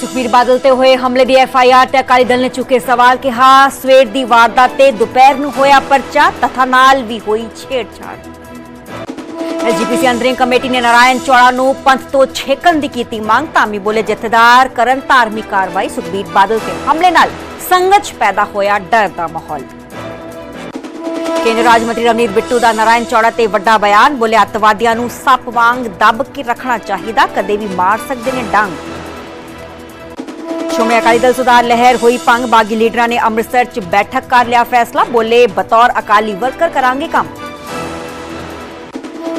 ਸੁਖਬੀਰ ਬਾਦਲ ਤੇ ਹੋਏ ਹਮਲੇ ਦੀ ਐਫ ਆਈ ਆਰ ਤੇ ਅਕਾਲੀ ਦਲ ਨੇ ਚੁੱਕੇ ਸਵਾਲ ਕਿਹਾ ਸਵੇਰ ਦੀ ਵਾਰਦਾਤ ਤੇ ਦੁਪਹਿਰ ਨੂੰ ਹੋਇਆ ਪਰਚਾ, ਤਥਾ ਨਾਲ ਵੀ ਹੋਈ ਛੇੜਛਾੜ। ਐਸਜੀਪੀਸੀ ਅੰਦਰਿੰਗ ਕਮੇਟੀ ਨੇ ਨਾਰਾਇਣ ਚੌੜਾ ਨੂੰ ਪੰਥ ਤੋਂ ਛੇਕਣ ਦੀ ਕੀਤੀ ਮੰਗ ਧਾਮੀ ਬੋਲੇ ਜਥੇਦਾਰ ਕਰਨ ਧਾਰਮਿਕ ਕਾਰਵਾਈ, ਸੁਖਬੀਰ ਬਾਦਲ ਤੇ ਹਮਲੇ ਨਾਲ ਸੰਗਤ ਪੈਦਾ ਹੋਇਆ, ਡਰ ਦਾ ਮਾਹੌਲ। ਕੇਂਦਰ ਰਾਜ ਮੰਤਰੀ ਰਵਨੀਤ ਬਿੱਟੂ ਦਾ ਨਾਰਾਇਣ ਚੌੜਾ ਤੇ ਵੱਡਾ ਬਿਆਨ, ਬੋਲੇ ਅੱਤਵਾਦੀਆਂ ਨੂੰ ਸੱਪ ਵਾਂਗ ਦੱਬ ਕੇ ਰੱਖਣਾ ਚਾਹੀਦਾ, ਕਦੇ ਵੀ ਮਾਰ ਸਕਦੇ ਨੇ ਡੰਗ। ਸ਼੍ਰੋਮਣੀ ਅਕਾਲੀ ਦਲ ਸੁਧਾਰ ਲਹਿਰ ਹੋਈ ਪੰਗ ਬਾਗੀ ਲੀਡਰਾਂ ਨੇ ਅੰਮ੍ਰਿਤਸਰ 'ਚ ਬੈਠਕ ਕਰ ਲਿਆ ਫੈਸਲਾ। ਬੋਲੇ ਬਤੌਰ ਅਕਾਲੀ ਵਰਕਰ ਕਰਾਂਗੇ ਕੰਮ।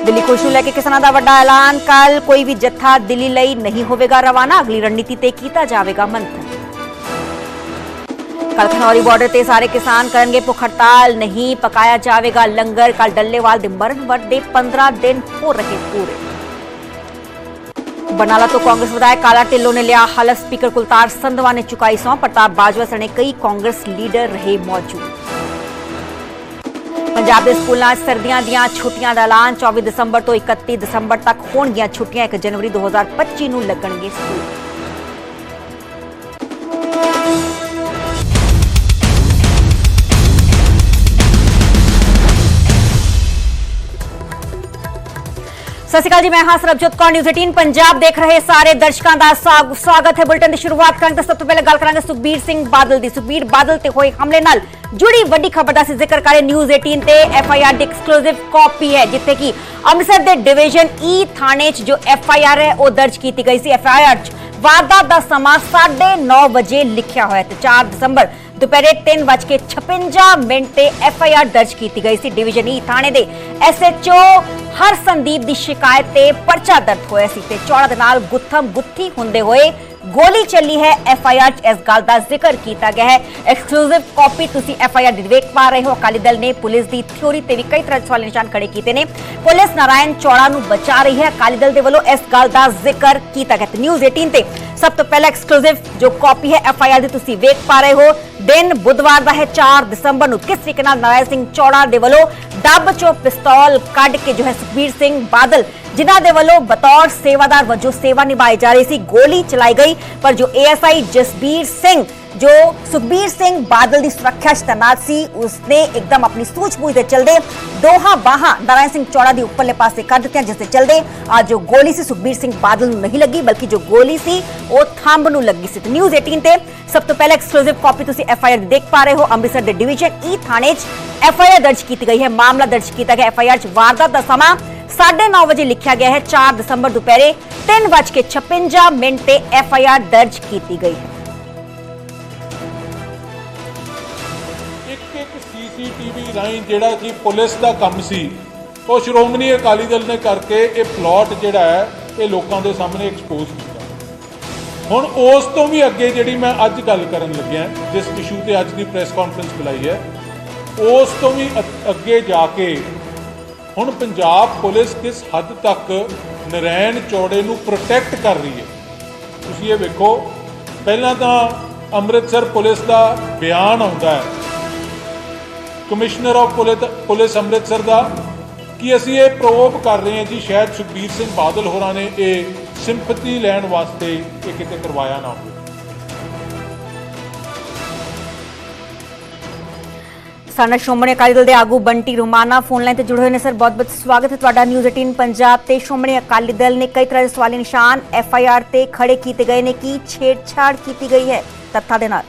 ਦਿੱਲੀ ਖੁਸ਼ ਨੂੰ ਲੈ ਕੇ ਕਿਸਾਨਾਂ ਦਾ ਵੱਡਾ ਐਲਾਨ। ਕੱਲ ਕੋਈ ਵੀ ਜੱਥਾ ਦਿੱਲੀ ਲਈ ਨਹੀਂ ਹੋਵੇਗਾ ਰਵਾਨਾ। ਅਗਲੀ ਰਣਨੀਤੀ ਤੇ ਕੀਤਾ ਜਾਵੇਗਾ ਮੰਥਨ। ਕੱਲ ਖਨੌਰੀ ਬਾਰਡਰ ਤੇ ਸਾਰੇ ਕਿਸਾਨ ਕਰਨਗੇ ਭੁੱਖ ਹੜਤਾਲ। ਨਹੀਂ ਪਕਾਇਆ ਜਾਵੇਗਾ ਲੰਗਰ। ਕੱਲ ਡੱਲੇਵਾਲ ਦੇ ਮਰਨ ਵਰਤ ਦੇ 15 ਦਿਨ ਹੋ ਰਹੇ ਪੂਰੇ। ਬਨਾਲਾ ਤੋਂ ਕਾਂਗਰਸ ਵਿਧਾਇਕ ਕਾਲਾ ਢਿੱਲੋਂ ਨੇ ਲਿਆ ਹਲਫ ਸਪੀਕਰ ਕੁਲਤਾਰ ਸੰਧਵਾ ਨੇ ਚੁਕਾਈ ਸਹੁੰ ਪ੍ਰਤਾਪ ਬਾਜਵਾ ਸਣੇ ਕਈ ਕਾਂਗਰਸ ਲੀਡਰ ਰਹੇ ਮੌਜੂਦ। ਪੰਜਾਬ ਦੇ ਸਕੂਲਾਂ 'ਚ ਸਰਦੀਆਂ ਦੀਆਂ ਛੁੱਟੀਆਂ ਦਾ ਐਲਾਨ 24 ਦਸੰਬਰ ਤੋਂ 31 ਦਸੰਬਰ ਤੱਕ ਹੋਣਗੀਆਂ ਛੁੱਟੀਆਂ 1 ਜਨਵਰੀ 2025 ਨੂੰ ਲੱਗਣਗੇ ਸਕੂਲ। ਸਤਿ ਸ਼੍ਰੀ ਅਕਾਲ ਜੀ, ਮੈਂ ਹਾਂ ਸਰਬਜੋਤ ਕੌਰ ਨਿਊਜ਼ 18 ਪੰਜਾਬ ਦੇਖ ਰਹੇ ਸਾਰੇ ਦਰਸ਼ਕਾਂ ਦਾ ਸਵਾਗਤ ਹੈ ਬੁਲਟਨ ਦੀ ਸ਼ੁਰੂਆਤ ਕਰਾਂਗੇ ਤਾਂ ਸਭ ਤੋਂ ਪਹਿਲਾਂ ਗੱਲ ਕਰਾਂਗੇ ਸੁਖਬੀਰ ਸਿੰਘ ਬਾਦਲ ਦੀ। ਸੁਖਬੀਰ ਬਾਦਲ ਤੇ ਹੋਏ ਹਮਲੇ ਨਾਲ ਜੁੜੀ ਵੱਡੀ ਖਬਰ ਦਾ ਅਸੀਂ ਜ਼ਿਕਰ ਕਰੇ ਨਿਊਜ਼ 18 ਤੇ ਐਫਆਈਆਰ ਦੀ ਐਕਸਕਲੂਸਿਵ ਕਾਪੀ ਹੈ, ਜਿੱਥੇ ਕਿ ਅੰਮ੍ਰਿਤਸਰ ਦੇ ਡਿਵੀਜ਼ਨ ਈ e ਥਾਣੇ 'ਚ ਜੋ ਐਫਆਈਆਰ ਹੈ, ਉਹ ਦਰਜ ਕੀਤੀ ਗਈ ਸੀ। ਐਫਆਈਆਰ 'ਚ ਵਾਰਦਾਤ ਦਾ ਸਮਾਂ 9:30 ਵਜੇ ਲਿਖਿਆ ਹੋਇਆ ਤੇ 4 ਦਸੰਬਰ ਦੁਪਹਿਰੇ 3:56 ਮਿੰਟ ਤੇ ਐਫ ਆਈ ਆਰ ਦਰਜ ਕੀਤੀ ਗਈ ਸੀ। ਡਿਵੀਜ਼ਨ ਈ e ਥਾਣੇ ਦੇ ਐਸ ਐਸਐਚਓ ਹਰ ਸੰਦੀਪ ਦੀ ਸ਼ਿਕਾਇਤ ਤੇ ਪਰਚਾ ਦਰਜ ਹੋਇਆ ਸੀ ਤੇ ਚੌੜਾ ਦੇ ਨਾਲ ਗੁੱਥਮ ਗੁੱਥੀ ਹੁੰਦੇ ਹੋਏ ਗੋਲੀ ਚੱਲੀ ਹੈ। ਐਫਆਈਆਰ 'ਚ ਇਸ ਗੱਲ ਦਾ ਜ਼ਿਕਰ ਕੀਤਾ ਗਿਆ ਹੈ। ਐਕਸਕਲੂਸਿਵ ਕਾਪੀ ਤੁਸੀਂ ਐਫਆਈਆਰ ਦੀ ਵੇਖ ਪਾ ਰਹੇ ਹੋ। ਅਕਾਲੀ ਦਲ ਨੇ ਪੁਲਿਸ ਦੀ ਥਿਉਰੀ ਤੇ ਵੀ ਕਈ ਤਰ੍ਹਾਂ ਦੇ ਸਵਾਲ ਨਿਸ਼ਾਨ ਖੜੇ ਕੀਤੇ ਨੇ। ਪੁਲਿਸ ਨਾਰਾਇਣ ਚੌੜਾ ਨੂੰ ਬਚਾ ਰਹੀ ਹੈ। ਅਕਾਲੀ ਦਲ ਦੇ ਵੱਲੋਂ ਇਸ ਗੱਲ ਦਾ ਜ਼ਿਕਰ ਕੀਤਾ ਗਿਆ। ਨਿਊਜ਼ 18 ਤੇ ਸਭ ਤੋਂ ਪਹਿਲਾਂ ਐਕਸਕਲੂਸਿਵ ਜੋ ਕਾਪੀ ਹੈ ਐਫਆਈਆਰ ਦੀ ਤੁਸੀਂ ਵੇਖ ਪਾ ਰਹੇ ਹੋ। ਦਿਨ ਬੁੱਧਵਾਰ ਦਾ ਹੈ। 4 ਦਸੰਬਰ ਨੂੰ ਕਿਸ ਤਰੀਕੇ ਨਾਲ ਨਾਰਾਇਣ ਸਿੰਘ ਚੌੜਾ ਦੇ ਵੱਲੋਂ ਡੱਬ ਚੋਂ ਪਿਸਤੌਲ ਕੱਢ ਕੇ ਜੋ ਹੈ ਸੁਖਬੀਰ ਸਿੰਘ ਬਾਦਲ ਜਿਨ੍ਹਾਂ ਦੇ ਵੱਲੋਂ ਬਤੌਰ ਸੇਵਾਦਾਰ ਵਜੋਂ ਸੇਵਾ ਨਿਭਾਈ ਜਾ ਰਹੀ ਸੀ, ਗੋਲੀ ਚਲਾਈ ਗਈ, ਪਰ ਜੋ ਏਐਸਆਈ ਜਸਬੀਰ ਸਿੰਘ, ਜੋ ਸੁਖਬੀਰ ਸਿੰਘ ਬਾਦਲ ਦੀ ਸੁਰੱਖਿਆ 'ਚ ਤੈਨਾਤ ਸੀ, ਉਸਨੇ ਇੱਕਦਮ ਆਪਣੀ ਸੂਝ-ਬੂਝ ਦੇ ਚਲਦੇ ਦੋਹਾਂ ਬਾਹਾਂ ਨਾਰਾਇਣ ਸਿੰਘ ਚੌੜਾ ਦੀ ਉੱਪਰਲੇ ਪਾਸੇ ਕਰ ਦਿੱਤੀਆਂ, ਜਿਸ ਦੇ ਚਲਦੇ ਅੱਜ ਜੋ ਗੋਲੀ ਸੀ, ਸੁਖਬੀਰ ਸਿੰਘ ਬਾਦਲ ਨੂੰ ਨਹੀਂ ਲੱਗੀ, ਬਲਕਿ ਜੋ ਗੋਲੀ ਸੀ, ਉਹ ਥੰਬ ਨੂੰ ਲੱਗੀ ਸੀ। ਤੇ ਨਿਊਜ਼ 18 ਤੇ ਸਭ ਤੋਂ ਪਹਿਲਾਂ ਐਕਸਕਲੂਸਿਵ ਕਾਪੀ ਤੁਸੀਂ ਐਫਆਈਆਰ ਦੇਖ ਪਾ ਰਹੇ ਹੋ। ਅੰਮ੍ਰਿਤਸਰ ਦੇ ਡਿਵੀਜ਼ਨ ਈ e ਥਾਣੇ 'ਚ ਐਫਆਈਆਰ ਦਰਜ ਕੀਤੀ ਗਈ ਹੈ। ਮਾਮਲਾ ਦਰਜ ਕੀਤਾ ਗਿਆ। ਐਫਆਈਆਰ 'ਚ ਵਾਰਦਾਤ ਦਾ ਸਮਾਂ 9:30 ਵਜੇ ਲਿਖਿਆ ਗਿਆ ਹੈ 4 ਦਸੰਬਰ ਦੁਪਹਿਰੇ 3:56 ਮਿੰਟ ਤੇ ਐਫ ਆਈ ਆਰ ਦਰਜ ਕੀਤੀ ਗਈ ਹੈ। ਇੱਕ ਇੱਕ ਸੀਸੀਟੀਵੀ ਰਾਹੀਂ ਜਿਹੜਾ ਕਿ ਪੁਲਿਸ ਦਾ ਕੰਮ ਸੀ, ਉਹ ਸ਼੍ਰੋਮਣੀ ਅਕਾਲੀ ਦਲ ਨੇ ਕਰਕੇ ਇਹ ਪਲਾਟ ਜਿਹੜਾ ਹੈ, ਇਹ ਲੋਕਾਂ ਦੇ ਸਾਹਮਣੇ ਐਕਸਪੋਜ਼ ਕੀਤਾ। ਹੁਣ ਉਸ ਤੋਂ ਵੀ ਅੱਗੇ ਜਿਹੜੀ ਮੈਂ ਅੱਜ ਗੱਲ ਕਰਨ ਲੱਗਿਆ, ਜਿਸ ਇਸ਼ੂ ਤੇ ਅੱਜ ਦੀ ਪ੍ਰੈਸ ਕਾਨਫਰੰਸ ਬੁਲਾਈ ਹੈ, ਉਸ ਤੋਂ ਵੀ ਅੱਗੇ ਜਾ ਕੇ ਹੁਣ ਪੰਜਾਬ ਪੁਲਿਸ ਕਿਸ ਹੱਦ ਤੱਕ ਨਰੈਣ ਚੌੜੇ ਨੂੰ ਪ੍ਰੋਟੈਕਟ ਕਰ ਰਹੀ ਹੈ? ਤੁਸੀਂ ਇਹ ਵੇਖੋ, ਪਹਿਲਾਂ ਤਾਂ ਅੰਮ੍ਰਿਤਸਰ ਪੁਲਿਸ ਦਾ ਬਿਆਨ ਆਉਂਦਾ ਹੈ। ਕਮਿਸ਼ਨਰ ਆਫ ਪੁਲਿਸ ਅੰਮ੍ਰਿਤਸਰ ਦਾ, ਕਿ ਅਸੀਂ ਇਹ ਪ੍ਰੋਬ ਕਰ ਰਹੇ ਹਾਂ ਜੀ, ਸ਼ਾਇਦ ਸੁਖਬੀਰ ਸਿੰਘ ਬਾਦਲ ਹੋਰਾਂ ਨੇ ਇਹ ਸਿੰਪਥੀ ਲੈਣ ਵਾਸਤੇ ਇਹ ਕਿਤੇ ਕਰਵਾਇਆ ਨਾ ਹੋਵੇ। ਸਾਡਾ ਸ਼੍ਰੋਮਣੀ ਅਕਾਲੀ ਦਲ ਦੇ ਆਗੂ ਬੰਟੀ ਰੁਮਾਨਾ ਫੋਨ ਲਾਈਨ ਤੇ ਜੁੜੇ ਹੋਏ ਨੇ ਸਰ ਬਹੁਤ ਬਹੁਤ ਸਵਾਗਤ ਹੈ ਤੁਹਾਡਾ ਨਿਊਜ਼ 18 ਪੰਜਾਬ ਤੇ। ਸ਼੍ਰੋਮਣੀ ਅਕਾਲੀ ਦਲ ਨੇ ਕਈ ਤਰ੍ਹਾਂ ਦੇ ਸਵਾਲੀ ਨਿਸ਼ਾਨ ਐਫ ਆਈ ਆਰ ਤੇ ਖੜੇ ਕੀਤੇ ਗਏ ਨੇ ਕੀ ਛੇੜਛਾੜ ਕੀਤੀ ਗਈ ਹੈ ਤੱਥਾਂ ਦੇ ਨਾਲ।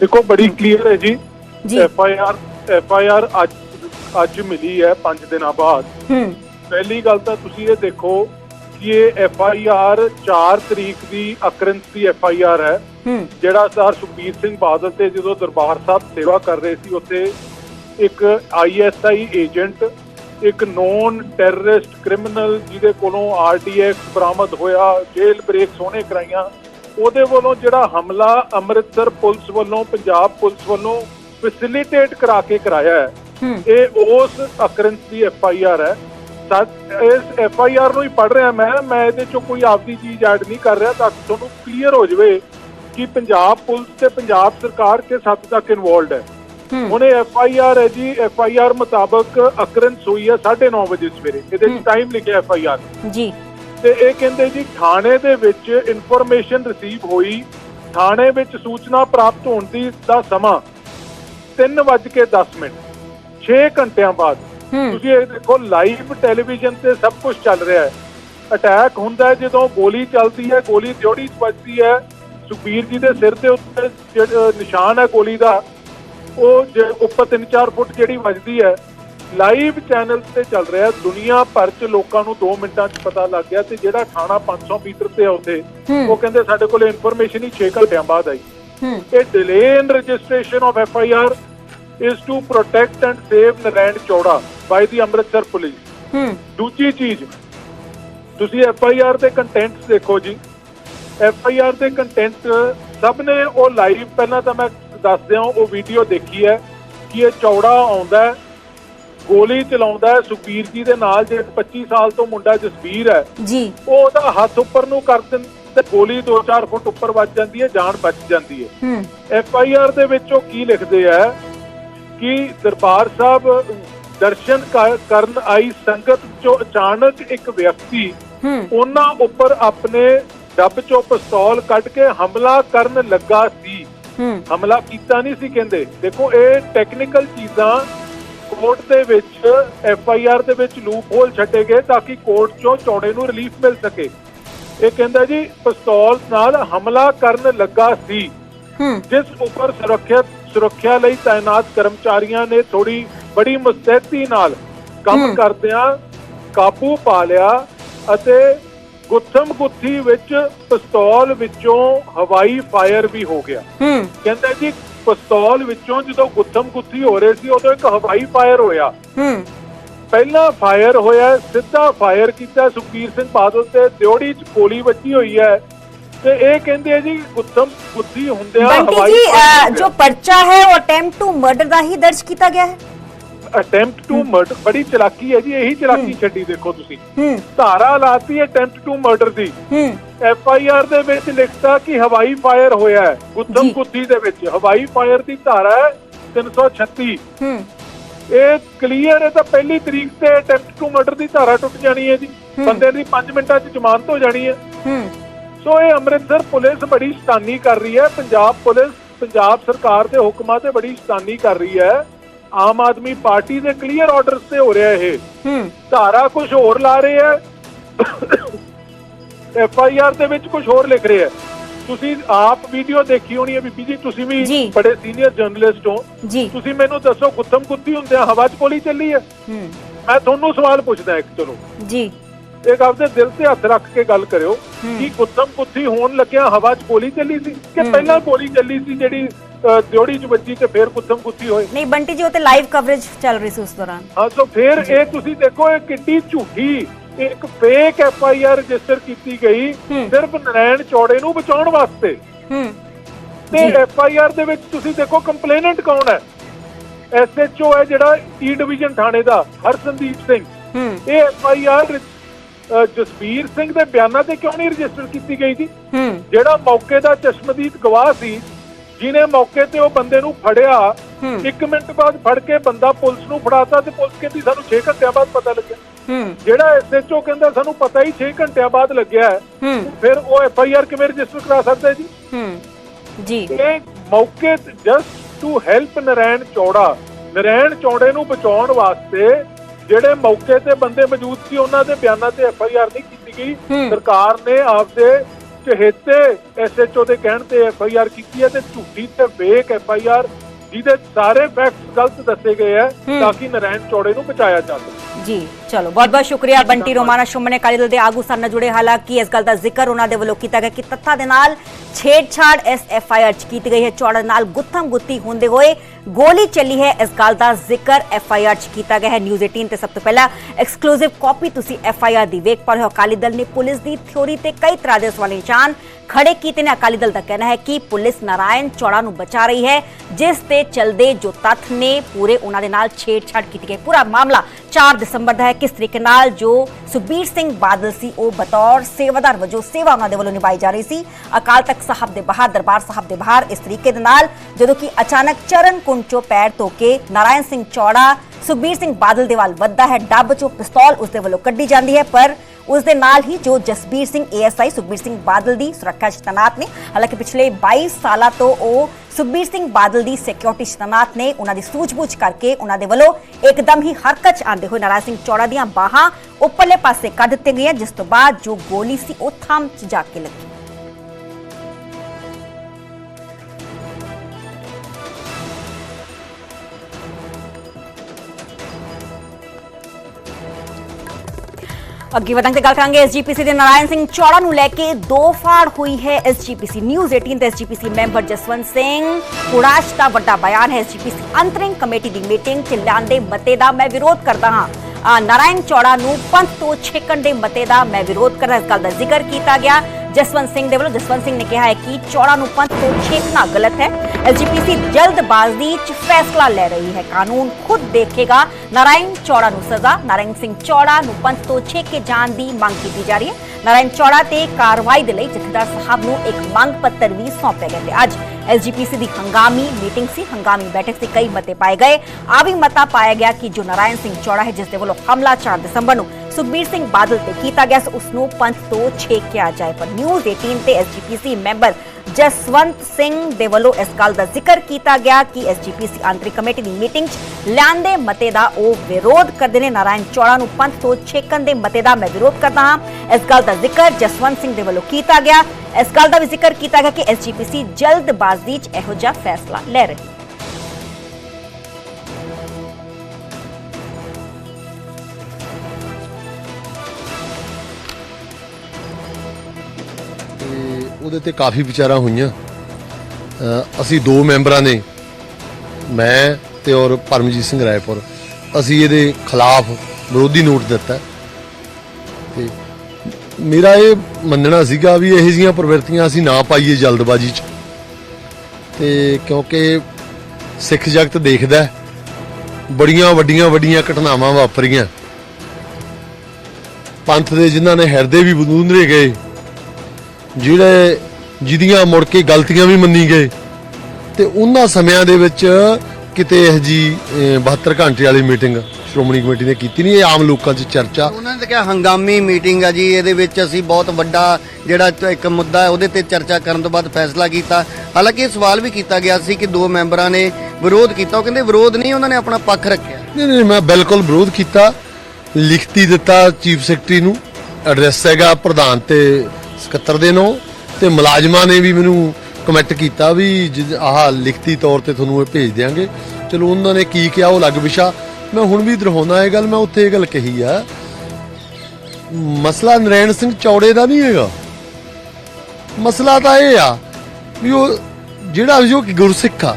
ਦੇਖੋ ਬੜੀ ਕਲੀਅਰ ਹੈ ਜੀ। ਜੀ। F I R F I R ਅੱਜ ਅੱਜ ਮਿਲੀ ਹੈ 5 ਦਿਨਾਂ ਬਾਅਦ। ਹੂੰ। ਪਹਿਲੀ ਗੱਲ ਤਾਂ ਤੁਸੀਂ ਇਹ ਦੇਖੋ ਕਿ ਇਹ ਐਫ ਆਈ ਆਰ 4 ਤਰੀਕ ਦੀ ਅਕਰੰਸ ਦੀ ਐਫ ਆਈ ਆਰ ਹੈ ਜਿਹੜਾ ਸਰ ਸੁਖਬੀਰ ਸਿੰਘ ਬਾਦਲ ਤੇ ਜਦੋਂ ਦਰਬਾਰ ਸਾਹਿਬ ਸੇਵਾ ਕਰ ਰਹੇ ਸੀ ਉੱਥੇ ਇੱਕ ਆਈਐਸਆਈ ਏਜੰਟ ਇੱਕ ਨੋਨ ਟੈਰਰਿਸਟ ਕ੍ਰਿਮੀਨਲ ਜਿਹਦੇ ਕੋਲੋਂ ਆਰਡੀਐਕਸ ਬਰਾਮਦ ਹੋਇਆ ਜੇਲ੍ਹ ਬ੍ਰੇਕਸ ਹੋਣੇ ਕਰਾਈਆਂ ਉਹਦੇ ਵੱਲੋਂ ਜਿਹੜਾ ਹਮਲਾ ਅੰਮ੍ਰਿਤਸਰ ਪੁਲਿਸ ਵੱਲੋਂ ਪੰਜਾਬ ਪੁਲਿਸ ਵੱਲੋਂ ਫੈਸਿਲਿਟੇਟ ਕਰਾ ਕੇ ਕਰਾਇਆ ਹੈ। ਇਹ ਉਸ ਅਕਰੰਸ ਦੀ ਐਫ ਆਈ ਆਰ ਹੈ। ਇਸ ਐਫ ਆਈ ਆਰ ਨੂੰ ਹੀ ਪੜ ਰਿਹਾ ਮੈਂ ਮੈਂ ਇਹਦੇ ਚੋਂ ਕੋਈ ਆਪਦੀ ਚੀਜ਼ ਐਡ ਨਹੀਂ ਕਰ ਰਿਹਾ ਤਾਂ ਤੁਹਾਨੂੰ ਕਲੀਅਰ ਹੋ ਜਾਵੇ ਕਿ ਪੰਜਾਬ ਪੁਲਿਸ ਤੇ ਪੰਜਾਬ ਸਰਕਾਰ ਕਿਸ ਹੱਦ ਤੱਕ ਇਨਵੋਲਡ ਹੈ। ਹੁਣ ਇਹ ਐਫ ਆਈ ਆਰ ਹੈ ਜੀ ਐਫ ਆਈ ਆਰ ਮੁਤਾਬਕ ਅਕਰੰਸ ਹੋਈ ਹੈ 9:30 ਵਜੇ ਸਵੇਰੇ ਇਹਦੇ। ਵਿੱਚ ਟਾਈਮ ਲਿਖਿਆ ਐਫ ਆਈ ਆਰ ਜੀ। ਤੇ ਇਹ ਕਹਿੰਦੇ ਜੀ ਥਾਣੇ ਦੇ ਵਿੱਚ ਇਨਫੋਰਮੇਸ਼ਨ ਰਿਸੀਵ ਹੋਈ ਥਾਣੇ ਵਿੱਚ ਸੂਚਨਾ ਪ੍ਰਾਪਤ ਹੋਣ ਦੀ ਦਾ ਸਮਾਂ 3:10 ਮਿੰਟ 6 ਘੰਟਿਆਂ ਬਾਅਦ। ਤੁਸੀਂ ਇਹ ਦੇਖੋ ਲਾਈਵ ਟੈਲੀਵਿਜ਼ਨ ਤੇ ਸਭ ਕੁਝ ਚੱਲ ਰਿਹਾ ਹੈ। ਅਟੈਕ ਹੁੰਦਾ ਜਦੋਂ ਗੋਲੀ ਚੱਲਦੀ ਹੈ ਗੋਲੀ 'ਚ ਵੱਜਦੀ ਹੈ। ਸੁਖਬੀਰ ਜੀ ਦੇ ਸਿਰ ਦੇ ਉੱਤੇ ਜਿਹੜਾ ਨਿਸ਼ਾਨ ਹੈ ਗੋਲੀ ਦਾ ਉਹ ਜ- ਉੱਪਰ 3-4 ਫੁੱਟ ਜਿਹੜੀ ਵੱਜਦੀ ਹੈ ਲਾਈਵ ਚੈਨਲ ਤੇ ਚੱਲ ਰਿਹਾ। ਦੁਨੀਆ ਭਰ 'ਚ ਲੋਕਾਂ ਨੂੰ 2 ਮਿੰਟਾਂ 'ਚ ਪਤਾ ਲੱਗ ਗਿਆ ਤੇ ਜਿਹੜਾ ਥਾਣਾ 500 ਮੀਟਰ ਤੇ ਆ ਉੱਥੇ। ਉਹ ਕਹਿੰਦੇ ਸਾਡੇ ਕੋਲ ਇਨਫੋਰਮੇਸ਼ਨ ਹੀ 6 ਘੰਟਿਆਂ ਬਾਅਦ ਆਈ। ਹੂੰ। A delay in registration of FIR is to protect and save Narayan Chowda by the Amritsar police. ਹੂੰ ਦੂਜੀ ਚੀਜ਼ ਤੁਸੀਂ FIR ਦੇ ਕੰਟੈਂਟਸ ਦੇਖੋ ਜੀ। FIR ਦੇ ਕੰਟੈਂਟ ਸਭ ਨੇ ਉਹ ਲਾਈਵ ਪਹਿਲਾਂ ਤਾਂ ਮੈਂ ਦੱਸ ਦਿਆਂ ਉਹ ਵੀਡੀਓ ਦੇਖੀ ਹੈ ਕਿ ਇਹ ਚੌੜਾ ਆਉਂਦਾ ਹੈ ਗੋਲੀ ਚਲਾਉਂਦਾ ਹੈ ਸੁਖਬੀਰ ਜੀ ਦੇ ਨਾਲ ਜਿਹੜਾ 25 ਸਾਲ ਤੋਂ ਮੁੰਡਾ ਜਸਬੀਰ ਹੈ ਜੀ। ਉਹ ਉਹਦਾ ਹੱਥ ਉੱਪਰ ਨੂੰ ਕਰ ਦਿੰਦਾ ਤੇ ਗੋਲੀ 2-4 ਫੁੱਟ ਉੱਪਰ ਵੱਜ ਜਾਂਦੀ ਹੈ ਜਾਨ ਬਚ ਜਾਂਦੀ ਹੈ। ਹੂੰ। ਐਫ ਆਈ ਆਰ ਦੇ ਵਿੱਚ ਉਹ ਕੀ ਲਿਖਦੇ ਆ? ਕਿ ਦਰਬਾਰ ਸਾਹਿਬ ਦਰਸ਼ਨ ਕਰਨ ਆਈ ਸੰਗਤ ਚੋਂ ਅਚਾਨਕ ਇੱਕ ਵਿਅਕਤੀ ਉਹਨਾਂ ਉੱਪਰ ਆਪਣੇ ਡੱਬ ਚੋਂ ਪਿਸਤੌਲ ਕੱਢ ਕੇ ਹਮਲਾ ਕਰਨ ਲੱਗਾ ਸੀ। ਹਮਲਾ ਕੀਤਾ ਨਹੀਂ ਸੀ ਕਹਿੰਦੇ। ਦੇਖੋ ਇਹ ਟੈਕਨੀਕਲ ਚੀਜ਼ਾਂ ਕੋਰਟ ਦੇ ਵਿੱਚ ਐਫ ਆਈ ਆਰ ਦੇ ਵਿੱਚ ਲੂਪ ਹੋਲ ਛੱਡੇ ਗਏ ਤਾਂ ਕਿ ਕੋਰਟ ਚੋਂ ਚੌੜੇ ਨੂੰ ਰਿਲੀਫ ਮਿਲ ਸਕੇ। ਇਹ ਕਹਿੰਦਾ ਜੀ ਪਿਸਤੌਲ ਨਾਲ ਹਮਲਾ ਕਰਨ ਲੱਗਾ ਸੀ। ਜਿਸ ਉੱਪਰ ਸੁਰੱਖਿਆ ਸੁਰੱਖਿਆ ਲਈ ਤਾਇਨਾਤ ਕਰਮਚਾਰੀਆਂ ਨੇ ਥੋੜੀ ਬੜੀ ਮੁਸਤੈਦੀ ਨਾਲ ਕੰਮ। ਕਰਦਿਆਂ ਕਾਬੂ ਪਾ ਲਿਆ ਅਤੇ ਗੁੱਥਮ ਗੁੱਥੀ ਵਿੱਚ ਪਿਸਤੌਲ ਵਿੱਚੋਂ ਹਵਾਈ ਫਾਇਰ ਵੀ ਹੋ ਗਿਆ। ਕਹਿੰਦਾ ਜੀ ਪਿਸਤੌਲ ਵਿੱਚੋਂ ਜਦੋਂ ਗੁੱਥਮ ਗੁੱਥੀ ਹੋ ਰਹੇ ਸੀ ਉਦੋਂ ਇੱਕ ਹਵਾਈ ਫਾਇਰ ਹੋਇਆ। ਪਹਿਲਾ ਫਾਇਰ ਹੋਇਆ ਸਿੱਧਾ ਫਾਇਰ ਕੀਤਾ ਸੁਖਬੀਰ ਸਿੰਘ ਬਾਦਲ ਤੇ। ਦਿਓੜੀ 'ਚ ਗੋਲੀ ਵੱਜੀ ਹੋਈ ਹੈ। ਤੇ ਇਹ ਕਹਿੰਦੇ ਆ ਜੀ ਗੁੱਥਮ ਗੁੱਥੀ ਹੁੰਦਿਆਂ ਬੰਟੀ ਹਵਾਈ ਜੀ ਜੋ ਪਰਚਾ ਹੈ ਉਹ ਅਟੈਂਪਟ ਟੂ ਮਰਡਰ ਦਾ ਹੀ ਦਰਜ ਕੀਤਾ ਗਿਆ ਹੈ। ਅਟੈਂਪਟ ਟੂ ਮਰਡਰ ਬੜੀ ਚਲਾਕੀ ਹੈ ਜੀ ਇਹੀ ਚਲਾਕੀ ਛੱਡੀ ਦੇਖੋ ਤੁਸੀਂ। ਹੂੰ। ਧਾਰਾ ਲਾਤੀ ਅਟੈਂਪਟ ਟੂ ਮਰਡਰ ਦੀ। ਹੂੰ। ਐਫ ਆਈ ਆਰ ਦੇ ਵਿੱਚ ਲਿਖਤਾ ਕਿ ਹਵਾਈ ਫਾਇਰ ਹੋਇਆ ਹੈ ਜੀ। ਗੁੱਥੀ ਦੇ ਵਿੱਚ। ਹਵਾਈ ਫਾਇਰ ਦੀ ਧਾਰਾ ਹੈ 336 ਹੂੰ। ਇਹ ਕਲੀਅਰ ਹੈ ਤਾਂ ਪਹਿਲੀ ਤਰੀਕ ਤੇ ਅਟੈਂਪਟ ਟੂ ਮਰਡਰ ਦੀ ਧਾਰਾ ਟੁੱਟ ਜਾਣੀ ਹੈ ਜੀ। ਬੰਦੇ ਦੀ 5 ਮਿੰਟਾਂ 'ਚ ਜ਼ਮਾਨਤ ਹੋ ਜਾਣੀ ਹੈ। ਹੂੰ। ਸੋ ਇਹ ਅੰਮ੍ਰਿਤਸਰ ਪੁਲਿਸ ਬੜੀ ਸ਼ਤਾਨੀ ਕਰ ਰਹੀ ਹੈ। ਪੰਜਾਬ ਪੁਲਿਸ ਪੰਜਾਬ ਸਰਕਾਰ ਦੇ ਹੁਕਮਾਂ ਤੇ ਬੜੀ ਸ਼ਤਾਨੀ ਕਰ ਰਹੀ ਹੈ। ਆਮ ਆਦਮੀ ਪਾਰਟੀ ਦੇ ਕਲੀਅਰ ਆਰਡਰਸ ਤੇ ਹੋ ਰਿਹਾ ਇਹ। ਹੂੰ। ਧਾਰਾ ਕੁਝ ਹੋਰ ਲਾ ਰਹੇ ਹੈ। ਐਫ ਆਈ ਆਰ ਦੇ ਵਿੱਚ ਕੁਝ ਹੋਰ ਲਿਖ ਰਹੇ ਹੈ। ਤੁਸੀਂ ਆਪ ਵੀਡੀਓ ਦੇਖੀ ਹੋਣੀ ਹੈ ਬੀਬੀ ਜੀ ਤੁਸੀਂ ਵੀ। ਬੜੇ ਸੀਨੀਅਰ ਜਰਨਲਿਸਟ ਹੋ। ਤੁਸੀਂ ਮੈਨੂੰ ਦੱਸੋ ਗੁੱਥਮ ਗੁੱਥੀ ਹੁੰਦਿਆਂ ਹਵਾ 'ਚ ਗੋਲੀ ਚੱਲੀ ਹੈ? ਹੂੰ। ਮੈਂ ਤੁਹਾਨੂੰ ਸਵਾਲ ਪੁੱਛਦਾ ਇੱਕ ਚਲੋ। ਜੀ। ਇੱਕ ਆਪਦੇ ਦਿਲ ਤੇ ਹੱਥ ਰੱਖ ਕੇ ਗੱਲ ਕਰਿਓ। ਕਿ ਗੁੱਥਮ ਗੁੱਥੀ ਹੋਣ ਲੱਗਿਆ ਹਵਾ 'ਚ ਗੋਲੀ ਚੱਲੀ ਸੀ ਕਿ। ਪਹਿਲਾਂ ਗੋਲੀ ਚੱਲੀ ਸੀ ਜਿਹੜੀ ਅ, ਦਿਓੜੀ 'ਚ ਵੱਜੀ ਤੇ ਫਿਰ ਗੁੱਥਮ ਗੁੱਥੀ ਹੋਏ ਨਹੀਂ ਬੰਟੀ ਜੀ ਉਹ ਤੇ ਲਾਈਵ ਕਵਰੇਜ ਚੱਲ ਰਹੀ ਸੀ ਉਸ ਦੌਰਾਨ ਹਾਂ ਸੋ ਫਿਰ ਇਹ ਤੁਸੀਂ ਦੇਖੋ ਇਹ ਕਿੱਡੀ ਝੂਠੀ ਇੱਕ fake F I R register ਕੀਤੀ ਗਈ। ਸਿਰਫ ਨਰੈਣ ਚੌੜੇ ਨੂੰ ਬਚਾਉਣ ਵਾਸਤੇ ਹੂੰ ਤੇ। ਐਫ ਆਈ ਆਰ ਦੇ ਵਿੱਚ ਤੁਸੀਂ ਦੇਖੋ ਕੰਪਲੇਨੈਂਟ ਕੌਣ ਹੈ ਐਸ ਐਚ ਓ ਹੈ ਜਿਹੜਾ ਈ ਡਿਵੀਜ਼ਨ ਥਾਣੇ ਦਾ ਹਰਸੰਦੀਪ ਸਿੰਘ ਹੂੰ ਇਹ F I R Jasbir Singh ਦੇ ਬਿਆਨਾਂ ਤੇ ਕਿਉਂ ਨਹੀਂ ਰਜਿਸਟਰ ਕੀਤੀ ਗਈ ਜੀ? ਜਿਹੜਾ ਮੌਕੇ ਦਾ ਚਸ਼ਮਦੀਦ ਗਵਾਹ ਸੀ ਜਿਨੇ ਮੌਕੇ ਤੇ ਉਹ ਬੰਦੇ ਨੂੰ ਫੜਿਆ ਹੂੰ। 1 ਮਿੰਟ ਬਾਅਦ ਫੜ ਕੇ ਬੰਦਾ ਪੁਲਿਸ ਨੂੰ ਫੜਾਤਾ ਤੇ ਪੁਲਿਸ ਕਹਿੰਦੀ ਸਾਨੂੰ 6 ਘੰਟਿਆਂ ਬਾਅਦ ਪਤਾ ਲੱਗਿਆ। ਜਿਹੜਾ ਐਸਐਚਓ ਕਹਿੰਦਾ ਸਾਨੂੰ ਪਤਾ ਹੀ 6 ਘੰਟਿਆਂ ਬਾਅਦ ਲੱਗਿਆ ਫਿਰ ਉਹ ਐਫ ਆਈ ਆਰ ਕਿਵੇਂ ਰਜਿਸਟਰ ਕਰਾ ਸਕਦਾ ਜੀ? ਜੀ। ਇਹ ਮੌਕੇ ਜਸਟ ਟੂ ਹੈਲਪ ਨਰੈਣ ਚੌੜਾ ਨਰੈਣ ਚੌੜੇ ਨੂੰ ਬਚਾਉਣ ਵਾਸਤੇ ਜਿਹੜੇ ਮੌਕੇ ਤੇ ਬੰਦੇ ਮੌਜੂਦ ਸੀ ਉਹਨਾਂ ਦੇ ਬਿਆਨਾਂ ਤੇ ਐਫ ਆਈ ਆਰ ਨਹੀਂ ਕੀਤੀ ਗਈ। ਸਰਕਾਰ ਨੇ ਆਪਦੇ ਚਹੇਤੇ ਐਸਐਚਓ ਦੇ ਕਹਿਣ ਤੇ ਐਫ ਆਈ ਆਰ ਕੀਤੀ ਹੈ ਤੇ ਝੂਠੀ ਤੇ ਫੇਕ ਐਫ ਆਈ ਆਰ ਜਿਹਦੇ ਸਾਰੇ ਫੈਕਟਸ ਗਲਤ ਦੱਸੇ ਗਏ ਹੈ। ਤਾਂ ਕਿ ਨਰੈਣ ਚੌੜੇ ਨੂੰ ਬਚਾਇਆ ਜਾ ਸਕੇ ਜੀ ਚਲੋ ਬਹੁਤ ਬਹੁਤ ਸ਼ੁਕਰੀਆ ਬੰਟੀ ਰੋਮਾਨਾ ਸ਼੍ਰੋਮਣੀ ਅਕਾਲੀ ਦਲ ਦੇ ਆਗੂ ਸਨ ਨਾਲ ਜੁੜੇ ਹਾਲਾਂਕਿ ਇਸ ਗੱਲ ਦਾ ਜ਼ਿਕਰ ਉਹਨਾਂ ਦੇ ਵੱਲੋਂ ਕੀਤਾ ਗਿਆ ਕਿ ਤੱਥਾਂ ਦੇ ਨਾਲ ਛੇੜਛਾੜ ਇਸ ਐਫ ਆਈ ਆਰ ਚ ਕੀਤੀ ਗਈ ਹੈ ਚੌੜਾ ਨਾਲ ਗੁੱਥਮ ਗੁੱਥੀ ਹੁੰਦੇ ਹੋਏ ਗੋਲੀ ਚੱਲੀ ਹੈ ਇਸ ਗੱਲ ਦਾ ਜ਼ਿਕਰ ਐਫ ਆਈ ਆਰ ਚ ਕੀਤਾ ਗਿਆ ਹੈ ਨਿਊਜ਼ 18 ਤੇ ਸਭ ਤੋਂ ਪਹਿਲਾਂ ਐਕਸਕਲੂਸਿਵ ਕਾਪੀ ਤੁਸੀਂ ਐਫ ਆਈ ਆਰ ਦੀ ਵੇਖ ਪਾ ਰਹੇ ਹੋ ਅਕਾਲੀ ਦਲ ਨੇ ਪੁਲਿਸ ਦੀ ਥਿਉਰੀ ਤੇ ਕਈ ਤਰ੍ਹਾਂ ਦੇ ਸਵਾਲ ਨਿਸ਼ਾਨ ਖੜੇ ਕੀਤੇ ਨੇ ਅਕਾਲੀ ਦਲ ਦਾ ਕਹਿਣਾ ਹੈ ਕਿ ਪੁਲਿਸ ਨਾਰਾਇਣ ਚੌੜਾ ਨੂੰ ਬਚਾ ਰਹੀ ਹੈ ਜਿਸ ਤੇ ਚਲਦੇ ਜੋ ਤੱਥ ਨੇ ਪੂਰੇ ਉਹਨਾਂ ਦੇ ਨਾਲ ਛੇੜਛਾੜ ਕੀਤੀ ਗਈ ਪੂਰਾ ਮਾਮਲਾ 4 ਦਸੰਬਰ ਦਾ ਹੈ ਕਿਸ ਤਰੀਕੇ ਨਾਲ ਜੋ ਸੁਖਬੀਰ ਸਿੰਘ ਬਾਦਲ ਸੀ, ਉਹ ਬਤੌਰ ਸੇਵਾਦਾਰ ਵਜੋਂ ਸੇਵਾ ਉਹਨਾਂ ਦੇ ਵੱਲੋਂ ਨਿਭਾਈ ਜਾ ਰਹੀ ਸੀ। ਅਕਾਲ ਤਖਤ ਸਾਹਿਬ ਦੇ ਬਾਹਰ, ਦਰਬਾਰ ਸਾਹਿਬ ਦੇ ਬਾਹਰ ਇਸ ਤਰੀਕੇ ਦੇ ਨਾਲ ਜਦੋਂ ਕਿ ਅਚਾਨਕ ਚਰਨ ਕੁੰਡ ਚੋਂ ਪੈਰ ਧੋ ਕੇ ਨਾਰਾਇਣ ਸਿੰਘ ਚੌੜਾ ਸੁਖਬੀਰ ਸਿੰਘ ਬਾਦਲ ਦੇ ਵੱਲ ਵੱਧਦਾ ਹੈ, ਡੱਬ ਚੋਂ ਪਿਸਤੌਲ ਉਸ ਦੇ ਵੱਲੋਂ ਕੱਢੀ ਜਾਂਦੀ ਹੈ, ਪਰ ਉਸ ਦੇ ਨਾਲ ਹੀ ਜੋ ਜਸਬੀਰ ਸਿੰਘ ਏਐਸਆਈ ਸੁਖਬੀਰ ਸਿੰਘ ਬਾਦਲ ਦੀ ਸੁਰੱਖਿਆ 'ਚ ਤੈਨਾਤ ਨੇ। ਹਾਲਾਂਕਿ ਪਿਛਲੇ 22 ਸਾਲਾਂ ਤੋਂ ਉਹ ਸੁਖਬੀਰ ਸਿੰਘ ਬਾਦਲ ਦੀ ਸਿਕਿਉਰਿਟੀ 'ਚ ਨੇ ਉਹਨਾਂ ਦੀ ਸੂਝ-ਬੂਝ ਕਰਕੇ ਉਹਨਾਂ ਦੇ ਵੱਲੋਂ ਇੱਕਦਮ ਹੀ ਹਰਕਤ 'ਚ ਆਉਂਦੇ ਹੋਏ ਨਾਰਾਇਣ ਸਿੰਘ ਚੌੜਾ ਦੀਆਂ ਬਾਹਾਂ ਉੱਪਰਲੇ ਪਾਸੇ ਕੱਢ ਦਿੱਤੇ ਗਈਆਂ, ਜਿਸ ਤੋਂ ਬਾਅਦ ਜੋ ਗੋਲੀ ਸੀ ਉਹ ਥੰਮ 'ਚ ਜਾ ਕੇ ਲੱਗੀ। ਅੱਗੇ ਵਧਾਂਗੇ ਤੇ ਗੱਲ ਕਰਾਂਗੇ ਐਸਜੀਪੀਸੀ ਦੇ ਨਾਰਾਇਣ ਸਿੰਘ ਚੌੜਾ ਨੂੰ ਲੈ ਕੇ ਦੋ ਫਾੜ ਹੋਈ ਹੈ ਐਸਜੀਪੀਸੀ ਨਿਊਜ਼ 18 ਤੇ ਐਸਜੀਪੀਸੀ ਮੈਂਬਰ ਜਸਵੰਤ ਸਿੰਘ। ਕੁੜਾਸ਼ ਦਾ ਵੱਡਾ ਬਿਆਨ ਹੈ ਐਸਜੀਪੀਸੀ ਅੰਤਰਿੰਗ ਕਮੇਟੀ ਦੀ ਮੀਟਿੰਗ ਚ ਲਿਆਂਦੇ ਮਤੇ ਦਾ ਮੈਂ ਵਿਰੋਧ ਕਰਦਾ ਹਾਂ। ਨਾਰਾਇਣ ਚੌੜਾ ਨੂੰ ਪੰਥ ਤੋਂ ਛੇਕਣ ਦੇ ਮਤੇ ਦਾ ਮੈਂ ਵਿਰੋਧ ਕਰਦਾ ਇਸ ਗੱਲ ਦਾ ਜ਼ਿਕਰ ਕੀਤਾ ਗਿਆ। ਜਸਵੰਤ ਸਿੰਘ ਦੇ ਵੱਲੋਂ ਜਸਵੰਤ ਸਿੰਘ ਨੇ ਕਿਹਾ ਹੈ ਕਿ ਚੌੜਾ ਨੂੰ ਪੰਥ ਤੋਂ ਛੇਕਣਾ ਗਲਤ ਹੈ। ਐਸਜੀਪੀਸੀ ਜਲਦਬਾਜ਼ੀ ਚ ਫੈਸਲਾ ਲੈ ਰਹੀ ਹੈ। ਕਾਨੂੰਨ ਖੁਦ ਦੇਖੇਗਾ। ਨਾਰਾਇਣ ਚੌੜਾ ਨੂੰ ਸਜ਼ਾ। ਨਾਰਾਇਣ ਸਿੰਘ ਚੌੜਾ ਨੂੰ ਪੰਥ ਤੋਂ ਛੇਕੇ ਜਾਣ ਦੀ ਮੰਗ ਕੀਤੀ ਜਾ ਰਹੀ ਹੈ। ਨਾਰਾਇਣ ਚੌੜਾ ਤੇ ਕਾਰਵਾਈ ਦੇ ਲਈ ਜਥੇਦਾਰ ਸਾਹਿਬ ਨੂੰ ਇੱਕ ਮੰਗ ਪੱਤਰ ਵੀ ਸੌਂਪਿਆ ਗਿਆ ਤੇ ਅੱਜ ਐਸਜੀਪੀਸੀ ਦੀ ਹੰਗਾਮੀ ਮੀਟਿੰਗ ਸੀ। ਹੰਗਾਮੀ ਬੈਠਕ ਸੀ ਕਈ ਮਤੇ ਪਾਏ ਗਏ। ਆ ਵੀ ਮਤਾ ਪਾਇਆ ਗਿਆ ਕਿ ਜੋ ਨਾਰਾਇਣ ਸਿੰਘ ਚੌੜਾ ਹੈ ਜਿਸ ਦੇ ਵੱਲੋਂ ਹਮਲਾ 4 ਦਸੰਬਰ ਨੂੰ ਸੁਖਬੀਰ ਸਿੰਘ ਬਾਦਲ ਤੇ ਕੀਤਾ ਗਿਆ ਸੀ, ਉਸ ਨੂੰ ਪੰਥ ਤੋਂ ਛੇਕਿਆ ਜਾਏ। ਪਰ ਨਿਊਜ਼ 18 ਤੇ ਐਸਜੀਪੀਸੀ ਮੈਂਬਰ ਜਸਵੰਤ ਸਿੰਘ ਦੇ ਵੱਲੋਂ ਇਸ ਗੱਲ ਦਾ ਜ਼ਿਕਰ ਕੀਤਾ ਗਿਆ ਕਿ ਐਸਜੀਪੀਸੀ ਆਂਤਰਿਕ ਕਮੇਟੀ ਦੀ ਮੀਟਿੰਗ 'ਚ ਲਿਆਂਦੇ ਮਤੇ ਦਾ ਉਹ ਵਿਰੋਧ ਕਰਦੇ ਨੇ। ਨਾਰਾਇਣ ਚੌੜਾ ਨੂੰ ਪੰਥ ਤੋਂ ਛੇਕਣ ਦੇ ਮਤੇ ਦਾ ਮੈਂ ਵਿਰੋਧ ਕਰਦਾ ਹਾਂ। ਇਸ ਗੱਲ ਦਾ ਜ਼ਿਕਰ ਜਸਵੰਤ ਸਿੰਘ ਦੇ ਵੱਲੋਂ ਕੀਤਾ ਗਿਆ। ਇਸ ਗੱਲ ਦਾ ਵੀ ਜ਼ਿਕਰ ਕੀਤਾ ਗਿਆ ਕਿ ਐਸਜੀਪੀਸੀ ਜਲਦਬਾਜ਼ੀ 'ਚ ਇਹੋ ਜਿਹਾ ਫੈਸਲਾ ਲੈ ਰਹੀ ਉਹਦੇ ਤੇ ਕਾਫੀ ਵਿਚਾਰਾਂ ਹੋਈਆਂ। ਅਸੀਂ ਦੋ ਮੈਂਬਰਾਂ ਨੇ, ਮੈਂ ਤੇ ਔਰ ਪਰਮਜੀਤ ਸਿੰਘ ਰਾਏਪੁਰ, ਅਸੀਂ ਇਹਦੇ ਖਿਲਾਫ ਵਿਰੋਧੀ ਨੋਟ ਦਿੱਤਾ। ਤੇ ਮੇਰਾ ਇਹ ਮੰਨਣਾ ਸੀਗਾ ਵੀ ਇਹੋ ਜਿਹੀਆਂ ਪ੍ਰਵਿਰਤੀਆਂ ਅਸੀਂ ਨਾ ਪਾਈਏ ਜਲਦਬਾਜ਼ੀ 'ਚ। ਤੇ ਕਿਉਂਕਿ ਸਿੱਖ ਜਗਤ ਦੇਖਦਾ ਬੜੀਆਂ ਵੱਡੀਆਂ ਵੱਡੀਆਂ ਘਟਨਾਵਾਂ ਵਾਪਰੀਆਂ। ਪੰਥ ਦੇ ਜਿਨ੍ਹਾਂ ਨੇ ਹਿਰਦੇ ਵੀ ਬਦੂੰਦਰੇ ਗਏ ਜਿਹੜੇ ਜਿਹਦੀਆਂ ਮੁੜ ਕੇ ਗਲਤੀਆਂ ਵੀ ਮੰਨੀ ਗਏ ਤੇ ਉਹਨਾਂ ਸਮਿਆਂ ਦੇ ਵਿੱਚ ਕਿਤੇ ਇਹ ਜੀ ਅਹ, 72 ਘੰਟੇ ਵਾਲੀ ਮੀਟਿੰਗ ਸ਼੍ਰੋਮਣੀ ਕਮੇਟੀ ਨੇ ਕੀਤੀ ਨਹੀਂ ਇਹ ਆਮ ਲੋਕਾਂ 'ਚ ਚਰਚਾ। ਉਹਨਾਂ ਨੇ ਕਿਹਾ ਹੰਗਾਮੀ ਮੀਟਿੰਗ ਆ ਜੀ ਇਹਦੇ ਵਿੱਚ ਅਸੀਂ ਬਹੁਤ ਵੱਡਾ ਜਿਹੜਾ ਇੱਕ ਮੁੱਦਾ ਹੈ ਉਹਦੇ ਤੇ ਚਰਚਾ ਕਰਨ ਤੋਂ ਬਾਅਦ ਫੈਸਲਾ ਕੀਤਾ। ਹਾਲਾਂਕਿ ਇਹ ਸਵਾਲ ਵੀ ਕੀਤਾ ਗਿਆ ਸੀ ਕਿ ਦੋ ਮੈਂਬਰਾਂ ਨੇ ਵਿਰੋਧ ਕੀਤਾ ਉਹ ਕਹਿੰਦੇ ਵਿਰੋਧ ਨਹੀਂ ਉਹਨਾਂ ਨੇ ਆਪਣਾ ਪੱਖ ਰੱਖਿਆ। ਨਹੀਂ ਨਹੀਂ ਮੈਂ ਬਿਲਕੁਲ ਵਿਰੋਧ ਕੀਤਾ ਲਿਖਤੀ ਦਿੱਤਾ ਚੀਫ ਸੈਕਟਰੀ ਨੂੰ ਐਡਰੈਸ ਹੈਗਾ ਪ੍ਰਧਾਨ ਤੇ ਸਕੱਤਰ ਦੇ ਨੋ ਤੇ ਮੁਲਾਜ਼ਮਾਂ ਨੇ ਵੀ ਮੈਨੂੰ ਕਮੈਂਟ ਕੀਤਾ ਵੀ ਜਿ- ਆਹ ਲਿਖਤੀ ਤੌਰ ਤੇ ਤੁਹਾਨੂੰ ਇਹ ਭੇਜ ਦਿਆਂਗੇ। ਚਲੋ ਉਹਨਾਂ ਨੇ ਕੀ ਕਿਹਾ ਉਹ ਅਲੱਗ ਵਿਸ਼ਾ। ਮੈਂ ਹੁਣ ਵੀ ਦਰਹਾਉਣਾ ਇਹ ਗੱਲ ਮੈਂ ਉੱਥੇ ਇਹ ਗੱਲ ਕਹੀ ਆ। ਮਸਲਾ ਨਰੈਣ ਸਿੰਘ ਚੌੜੇ ਦਾ ਨਹੀਂ ਹੈਗਾ। ਮਸਲਾ ਤਾਂ ਇਹ ਆ ਵੀ ਉਹ ਜਿਹੜਾ ਵੀ ਗੁਰਸਿੱਖ ਆ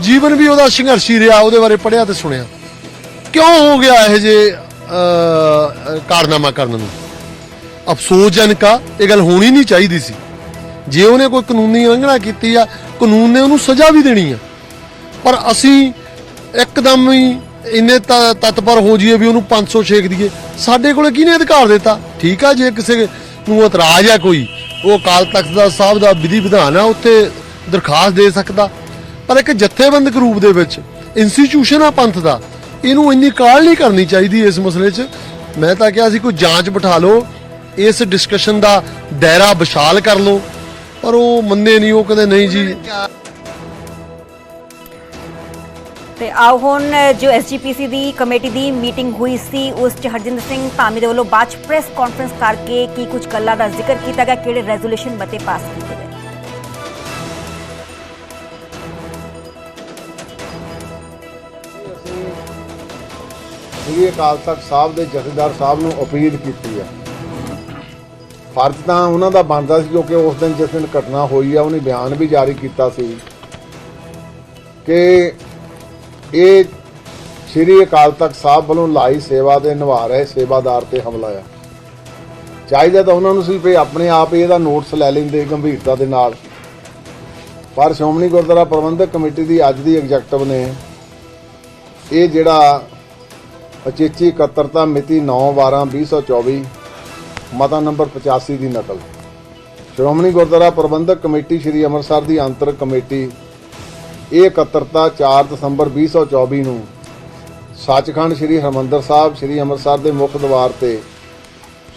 ਜੀਵਨ ਵੀ ਉਹਦਾ ਸੰਘਰਸ਼ੀ ਰਿਹਾ ਉਹਦੇ ਬਾਰੇ ਪੜਿਆ ਤੇ ਸੁਣਿਆ। ਕਿਉਂ ਹੋ ਗਿਆ ਇਹ ਜੇ ਅਹ, ਕਾਰਨਾਮਾ ਕਰਨ ਨੂੰ? ਅਫਸੋਸਜਨਕ ਆ ਇਹ ਗੱਲ ਹੋਣੀ ਨਹੀਂ ਚਾਹੀਦੀ ਸੀ। ਜੇ ਉਹਨੇ ਕੋਈ ਕਾਨੂੰਨੀ ਉਲੰਘਣਾ ਕੀਤੀ ਆ, ਕਾਨੂੰਨ ਨੇ ਉਹਨੂੰ ਸਜ਼ਾ ਵੀ ਦੇਣੀ ਆ। ਪਰ ਅਸੀਂ ਇੱਕਦਮ ਹੀ ਇੰਨੇ ਤ- ਤਤਪਰ ਹੋ ਜਾਈਏ ਵੀ ਉਹਨੂੰ 500 ਛੇਕ ਦਈਏ। ਸਾਡੇ ਕੋਲੇ ਕਿਹਨੇ ਅਧਿਕਾਰ ਦਿੱਤਾ? ਠੀਕ ਆ, ਜੇ ਕਿਸੇ ਨੂੰ ਇਤਰਾਜ਼ ਆ ਕੋਈ, ਉਹ ਅਕਾਲ ਤਖਤ ਦਾ ਸਾਹਿਬ ਦਾ ਵਿਧੀ ਵਿਧਾਨ ਆ, ਉੱਥੇ ਦਰਖਾਸਤ ਦੇ ਸਕਦਾ। ਪਰ ਇੱਕ ਜਥੇਬੰਦਕ ਰੂਪ ਦੇ ਵਿੱਚ ਇੰਸਟੀਚਿਊਸ਼ਨ ਆ ਪੰਥ ਦਾ, ਇਹਨੂੰ ਇੰਨੀ ਕਾਲ ਨਹੀਂ ਕਰਨੀ ਚਾਹੀਦੀ ਇਸ ਮਸਲੇ 'ਚ। ਮੈਂ ਤਾਂ ਕਿਹਾ ਸੀ, ਕੋਈ ਜਾਂਚ ਬਿਠਾ ਲਓ ਇਸ ਡਿਸਕਸ਼ਨ ਦਾ ਦਾਇਰਾ ਵਿਸ਼ਾਲ ਕਰ ਲਓ। ਪਰ ਉਹ ਮੰਨੇ ਨਹੀਂ ਉਹ ਕਹਿੰਦੇ ਨਹੀਂ ਜੀ। ਤੇ ਆਓ ਹੁਣ ਜੋ ਐਸਜੀਪੀਸੀ ਦੀ ਕਮੇਟੀ ਦੀ ਮੀਟਿੰਗ ਹੋਈ ਸੀ ਉਸ ਚ ਹਰਜਿੰਦਰ ਸਿੰਘ ਧਾਮੀ ਦੇ ਵੱਲੋਂ ਬਾਅਦ ਪ੍ਰੈਸ ਕਾਨਫਰੰਸ ਕਰਕੇ ਕੀ ਕੁਝ ਗੱਲਾਂ ਦਾ ਜ਼ਿਕਰ ਕੀਤਾ ਗਿਆ ਕਿਹੜੇ ਰੈਜ਼ੋਲੂਸ਼ਨ ਮਤੇ ਪਾਸ ਕੀਤੇ ਗਏ। ਸ੍ਰੀ ਅਕਾਲ ਤਖਤ ਸਾਹਿਬ ਦੇ ਜਥੇਦਾਰ ਸਾਹਿਬ ਨੂੰ ਅਪੀਲ ਕੀਤੀ ਹੈ। ਫਰਜ਼ ਤਾਂ ਉਹਨਾਂ ਦਾ ਬਣਦਾ ਸੀ ਕਿਉਂਕਿ ਉਸ ਦਿਨ ਜਿਸ ਦਿਨ ਘਟਨਾ ਹੋਈ ਆ, ਉਹਨੇ ਬਿਆਨ ਵੀ ਜਾਰੀ ਕੀਤਾ ਸੀ ਕਿ ਇਹ ਸ੍ਰੀ ਅਕਾਲ ਤਖਤ ਸਾਹਿਬ ਵੱਲੋਂ ਲਾਈ ਸੇਵਾ ਦੇ ਨਿਭਾ ਰਹੇ ਸੇਵਾਦਾਰ ਤੇ ਹਮਲਾ ਆ। ਚਾਹੀਦਾ ਤਾਂ ਉਹਨਾਂ ਨੂੰ ਸੀ ਵੀ ਆਪਣੇ ਆਪ ਹੀ ਇਹਦਾ ਨੋਟਿਸ ਲੈ ਲੈਂਦੇ ਗੰਭੀਰਤਾ ਦੇ ਨਾਲ। ਪਰ ਸ਼੍ਰੋਮਣੀ ਗੁਰਦੁਆਰਾ ਪ੍ਰਬੰਧਕ ਕਮੇਟੀ ਦੀ ਅੱਜ ਦੀ ਐਗਜ਼ੈਕਟਿਵ ਨੇ ਇਹ ਜਿਹੜਾ ਉਚੇਚੀ ਇਕੱਤਰਤਾ ਮਿਤੀ 9/12/2024 ਮਤਾ ਨੰਬਰ 85 ਦੀ ਨਕਲ। ਸ਼੍ਰੋਮਣੀ ਗੁਰਦੁਆਰਾ ਪ੍ਰਬੰਧਕ ਕਮੇਟੀ ਸ੍ਰੀ ਅੰਮ੍ਰਿਤਸਰ ਦੀ ਅੰਤਰ ਕਮੇਟੀ, ਇਹ ਇਕੱਤਰਤਾ 4 ਦਸੰਬਰ 2024 ਨੂੰ ਸੱਚਖੰਡ ਸ੍ਰੀ ਹਰਮੰਦਰ ਸਾਹਿਬ, ਸ੍ਰੀ ਅੰਮ੍ਰਿਤਸਰ ਦੇ ਮੁੱਖ ਦਵਾਰ ਤੇ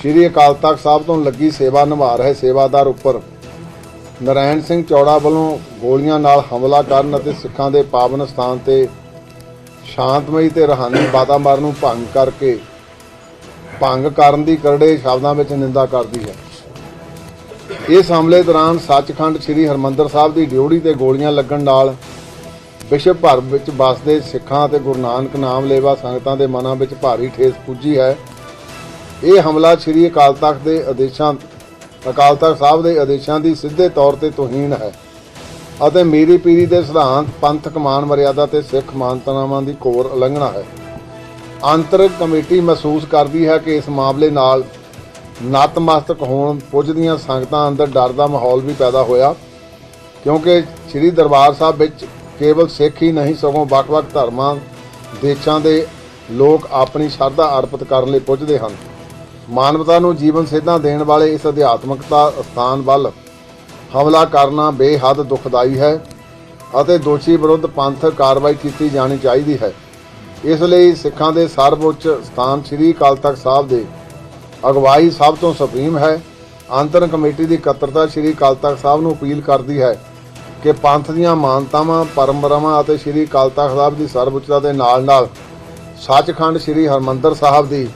ਸ੍ਰੀ ਅਕਾਲ ਤਖਤ ਸਾਹਿਬ ਤੋਂ ਲੱਗੀ ਸੇਵਾ ਨਿਭਾ ਰਹੇ ਸੇਵਾਦਾਰ ਉੱਪਰ ਨਰਾਇਣ ਸਿੰਘ ਚੌੜਾ ਵੱਲੋਂ ਗੋਲੀਆਂ ਨਾਲ ਹਮਲਾ ਕਰਨ ਅਤੇ ਸਿੱਖਾਂ ਦੇ ਪਾਵਨ ਸਥਾਨ ਤੇ ਸ਼ਾਂਤਮਈ ਤੇ ਰਹਾਨੀ ਵਾਤਾਵਰਨ ਨੂੰ ਭੰਗ ਕਰਕੇ ਭੰਗ ਕਰਨ ਦੀ ਕਰੜੇ ਸ਼ਬਦਾਂ ਵਿੱਚ ਨਿੰਦਾ ਕਰਦੀ ਹੈ। ਇਸ ਹਮਲੇ ਦੌਰਾਨ ਸੱਚਖੰਡ ਸ੍ਰੀ ਹਰਮੰਦਰ ਸਾਹਿਬ ਦੀ ਡਿਊੜੀ ਤੇ ਗੋਲੀਆਂ ਲੱਗਣ ਨਾਲ ਵਿਸ਼ਵ ਭਰ ਵਿੱਚ ਵਸਦੇ ਸਿੱਖਾਂ ਅਤੇ ਗੁਰੂ ਨਾਨਕ ਨਾਮ ਲੇਵਾ ਸੰਗਤਾਂ ਦੇ ਮਨਾਂ ਵਿੱਚ ਭਾਰੀ ਠੇਸ ਪੁੱਜੀ ਹੈ। ਇਹ ਹਮਲਾ ਸ੍ਰੀ ਅਕਾਲ ਤਖਤ ਦੇ ਆਦੇਸ਼ਾਂ, ਅਕਾਲ ਤਖਤ ਸਾਹਿਬ ਦੇ ਆਦੇਸ਼ਾਂ ਦੀ ਸਿੱਧੇ ਤੌਰ ਤੇ ਤੋਹੀਨ ਹੈ ਅਤੇ ਮੀਰੀ ਪੀਰੀ ਦੇ ਸਿਧਾਂਤ ਪੰਥਕ ਮਾਨ ਮਰਿਆਦਾ ਤੇ ਸਿੱਖ ਮਾਨਤਾਵਾਂ ਦੀ ਘੋਰ ਉਲੰਘਣਾ ਹੈ। ਆਂਤਰਿਕ ਕਮੇਟੀ ਮਹਿਸੂਸ ਕਰਦੀ ਹੈ ਕਿ ਇਸ ਮਾਮਲੇ ਨਾਲ ਨਤਮਸਤਕ ਹੋਣ ਪੁੱਜਦੀਆਂ ਸੰਗਤਾਂ ਅੰਦਰ ਡਰ ਦਾ ਮਾਹੌਲ ਵੀ ਪੈਦਾ ਹੋਇਆ, ਕਿਉਂਕਿ ਸ੍ਰੀ ਦਰਬਾਰ ਸਾਹਿਬ ਵਿੱਚ ਕੇਵਲ ਸਿੱਖ ਹੀ ਨਹੀਂ, ਸਗੋਂ ਵੱਖ-ਵੱਖ ਧਰਮਾਂ, ਦੇਸ਼ਾਂ ਦੇ ਲੋਕ ਆਪਣੀ ਸ਼ਰਧਾ ਅਰਪਿਤ ਕਰਨ ਲਈ ਪੁੱਜਦੇ ਹਨ। ਮਾਨਵਤਾ ਨੂੰ ਜੀਵਨ ਸੇਧਾਂ ਦੇਣ ਵਾਲੇ ਇਸ ਅਧਿਆਤਮਕਤਾ ਸਥਾਨ ਵੱਲ ਹਮਲਾ ਕਰਨਾ ਬੇਹੱਦ ਦੁਖਦਾਈ ਹੈ ਅਤੇ ਦੋਸ਼ੀ ਵਿਰੁੱਧ ਪੰਥਕ ਕਾਰਵਾਈ ਕੀਤੀ ਜਾਣੀ ਚਾਹੀਦੀ ਹੈ। ਇਸ ਲਈ ਸਿੱਖਾਂ ਦੇ ਸਰਵਉੱਚ ਸਥਾਨ ਸ੍ਰੀ ਅਕਾਲ ਤਖਤ ਸਾਹਿਬ ਦੇ ਅਗਵਾਈ ਸਭ ਤੋਂ ਸੁਪਰੀਮ ਹੈ। ਅੰਤਰ ਕਮੇਟੀ ਦੀ ਇਕੱਤਰਤਾ ਸ੍ਰੀ ਅਕਾਲ ਤਖਤ ਸਾਹਿਬ ਨੂੰ ਅਪੀਲ ਕਰਦੀ ਹੈ ਕਿ ਪੰਥ ਦੀਆਂ ਮਾਨਤਾਵਾਂ, ਪਰੰਪਰਾਵਾਂ ਅਤੇ ਸ੍ਰੀ ਅਕਾਲ ਤਖਤ ਸਾਹਿਬ ਦੀ ਸਰਵਉੱਚਤਾ ਦੇ ਨਾਲ-ਨਾਲ ਸੱਚਖੰਡ ਸ੍ਰੀ ਹਰਮੰਦਰ ਸਾਹਿਬ ਦੀ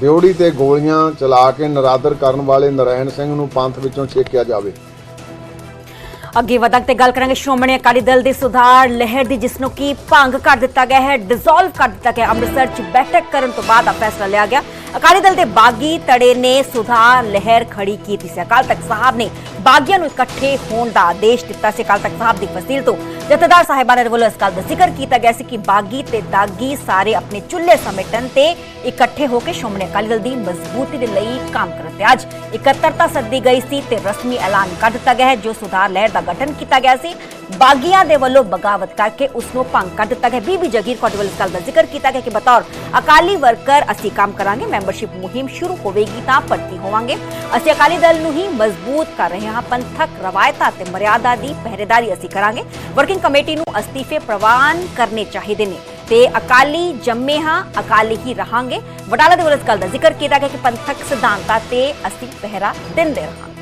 ਡਿਊਟੀ ਤੇ ਗੋਲੀਆਂ ਚਲਾ ਕੇ ਨਰਾਦਰ ਕਰਨ ਵਾਲੇ ਨਰਾਇਣ ਸਿੰਘ ਨੂੰ ਪੰਥ ਵਿੱਚੋਂ ਛੇਕਿਆ ਜਾਵੇ। ਅੱਗੇ ਵਧਕ ਤੇ ਗੱਲ ਕਰਾਂਗੇ ਸ਼੍ਰੋਮਣੀ ਅਕਾਲੀ ਦਲ ਦੇ ਸੁਧਾਰ ਲਹਿਰ ਦੀ ਜਿਸ ਨੂੰ ਕੀ ਭੰਗ ਕਰ ਦਿੱਤਾ ਗਿਆ ਹੈ ਡਿਸੋਲਵ ਕਰ ਦਿੱਤਾ ਗਿਆ, ਅੰਮ੍ਰਿਤਸਰ 'ਚ ਬੈਠਕ ਕਰਨ ਤੋਂ ਬਾਅਦ ਆ ਫੈਸਲਾ ਲਿਆ ਗਿਆ। ਅਕਾਲੀ ਦਲ ਦੇ ਬਾਗੀ ਤੜੇ ਨੇ ਸੁਧਾਰ ਲਹਿਰ ਖੜੀ ਕੀਤੀ ਸੀ। ਅਕਾਲ ਤਖਤ ਸਾਹਿਬ ਨੇ ਬਾਗੀਆਂ ਨੂੰ ਇਕੱਠੇ ਹੋਣ ਦਾ ਆਦੇਸ਼ ਦਿੱਤਾ ਸੀ। ਅਕਾਲ ਤਖਤ ਸਾਹਿਬ ਦੀ ਫਸੀਲ ਤੋਂ ਜਥੇਦਾਰ ਸਾਹਿਬਾਨ ਦੇ ਵੱਲੋਂ ਇਸ ਗੱਲ ਦਾ ਜ਼ਿਕਰ ਕੀਤਾ ਗਿਆ ਸੀ ਕਿ ਬਾਗੀ ਤੇ ਦਾਗੀ ਸਾਰੇ ਆਪਣੇ ਚੁੱਲ੍ਹੇ ਸਮੇਟਣ ਤੇ ਇਕੱਠੇ ਹੋ ਕੇ ਸ਼੍ਰੋਮਣੀ ਅਕਾਲੀ ਦਲ ਦੀ ਮਜ਼ਬੂਤੀ ਦੇ ਲਈ ਕੰਮ ਕਰਨ ਤੇ ਅੱਜ ਇਕੱਤਰਤਾ ਸੱਦੀ ਗਈ ਸੀ ਤੇ ਰਸਮੀ ਐਲਾਨ ਕਰ ਦਿੱਤਾ ਗਿਆ ਹੈ, ਜੋ ਸੁਧਾਰ ਲਹਿਰ ਦਾ ਗਠਨ ਕੀਤਾ ਗਿਆ ਸੀ। ਬਾਗੀਆਂ ਦੇ ਵੱਲੋਂ ਬਗਾਵਤ ਕਰਕੇ ਉਸ ਨੂੰ ਭੰਗ ਕਰ ਦਿੱਤਾ ਗਿਆ। ਬੀਬੀ ਜਗੀਰ ਕੌਰ ਦੇ ਵੱਲੋਂ ਇਸ ਗੱਲ ਦਾ ਜ਼ਿਕਰ ਕੀਤਾ ਗਿਆ ਕਿ ਬਤੌਰ ਅਕਾਲੀ ਵਰਕਰ ਅਸੀਂ ਕੰਮ ਕਰਾਂਗੇ, ਮੈਂਬਰਸ਼ਿਪ ਮੁਹਿੰਮ ਸ਼ੁਰੂ ਹੋਵੇਗੀ ਤਾਂ ਭਰਤੀ ਹੋਵਾਂਗੇ। ਅਸੀਂ ਅਕਾਲੀ ਦਲ ਨੂੰ ਹੀ ਮਜ਼ਬੂਤ ਕਰ ਰਹੇ ਹਾਂ, ਪੰਥਕ ਰਵਾਇਤਾਂ ਤੇ ਮਰਿਆਦਾ ਦੀ ਪਹਿਰੇਦਾਰੀ ਅਸੀਂ ਕਰਾਂਗੇ। ਵਰਕਿੰਗ ਕਮੇਟੀ ਨੂੰ ਅਸਤੀਫੇ ਪ੍ਰਵਾਨ ਕਰਨੇ ਚਾਹੀਦੇ ਨੇ ਤੇ ਅਕਾਲੀ ਜੰਮੇ ਹਾਂ, ਅਕਾਲੀ ਹੀ ਰਹਾਂਗੇ। ਵਡਾਲਾ ਦੇ ਵੱਲੋਂ ਇਸ ਗੱਲ ਦਾ ਜ਼ਿਕਰ ਕੀਤਾ ਗਿਆ ਕਿ ਪੰਥਕ ਸਿਧਾਂਤਾਂ ਤੇ ਅਸੀਂ ਪਹਿਰਾ ਦਿੰਦੇ ਰਹਾਂਗੇ।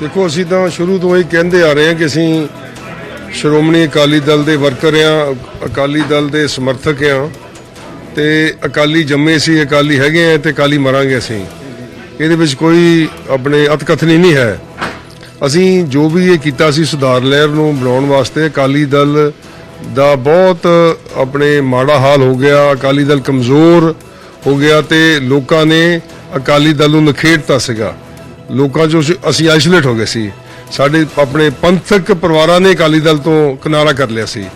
ਦੇਖੋ, ਅਸੀਂ ਤਾਂ ਸ਼ੁਰੂ ਤੋਂ ਹੀ ਕਹਿੰਦੇ ਆ ਰਹੇ ਹਾਂ ਕਿ ਅਸੀਂ ਸ਼੍ਰੋਮਣੀ ਅਕਾਲੀ ਦਲ ਦੇ ਵਰਕਰ ਆ ਅਕਾਲੀ ਦਲ ਦੇ ਸਮਰਥਕ ਆ ਤੇ ਅਕਾਲੀ ਜੰਮੇ ਸੀ, ਅਕਾਲੀ ਹੈਗੇ ਆ ਤੇ ਅਕਾਲੀ ਮਰਾਂਗੇ ਅਸੀਂ। ਇਹਦੇ ਵਿੱਚ ਕੋਈ ਆਪਣੇ ਅਤਕਥਨੀ ਨਹੀਂ ਹੈ। ਅਸੀਂ ਜੋ ਵੀ ਇਹ ਕੀਤਾ ਸੀ ਸੁਧਾਰ ਲਹਿਰ ਨੂੰ ਬਣਾਉਣ ਵਾਸਤੇ ਅਕਾਲੀ ਦਲ ਦਾ ਬਹੁਤ ਆਪਣੇ ਮਾੜਾ ਹਾਲ ਹੋ ਗਿਆ, ਅਕਾਲੀ ਦਲ ਕਮਜ਼ੋਰ ਹੋ ਗਿਆ ਤੇ ਲੋਕਾਂ ਨੇ ਅਕਾਲੀ ਦਲ ਨੂੰ ਨਖੇੜਤਾ ਸੀਗਾ। ਲੋਕਾਂ ਚੋਂ ਅਸੀਂ- ਆਈਸੋਲੇਟ ਹੋ ਗਏ ਸੀ। ਸਾਡੇ ਆਪਣੇ ਪੰਥਕ ਪਰਿਵਾਰਾਂ ਨੇ ਅਕਾਲੀ ਦਲ ਤੋਂ ਕਿਨਾਰਾ ਕਰ ਲਿਆ ਸੀ।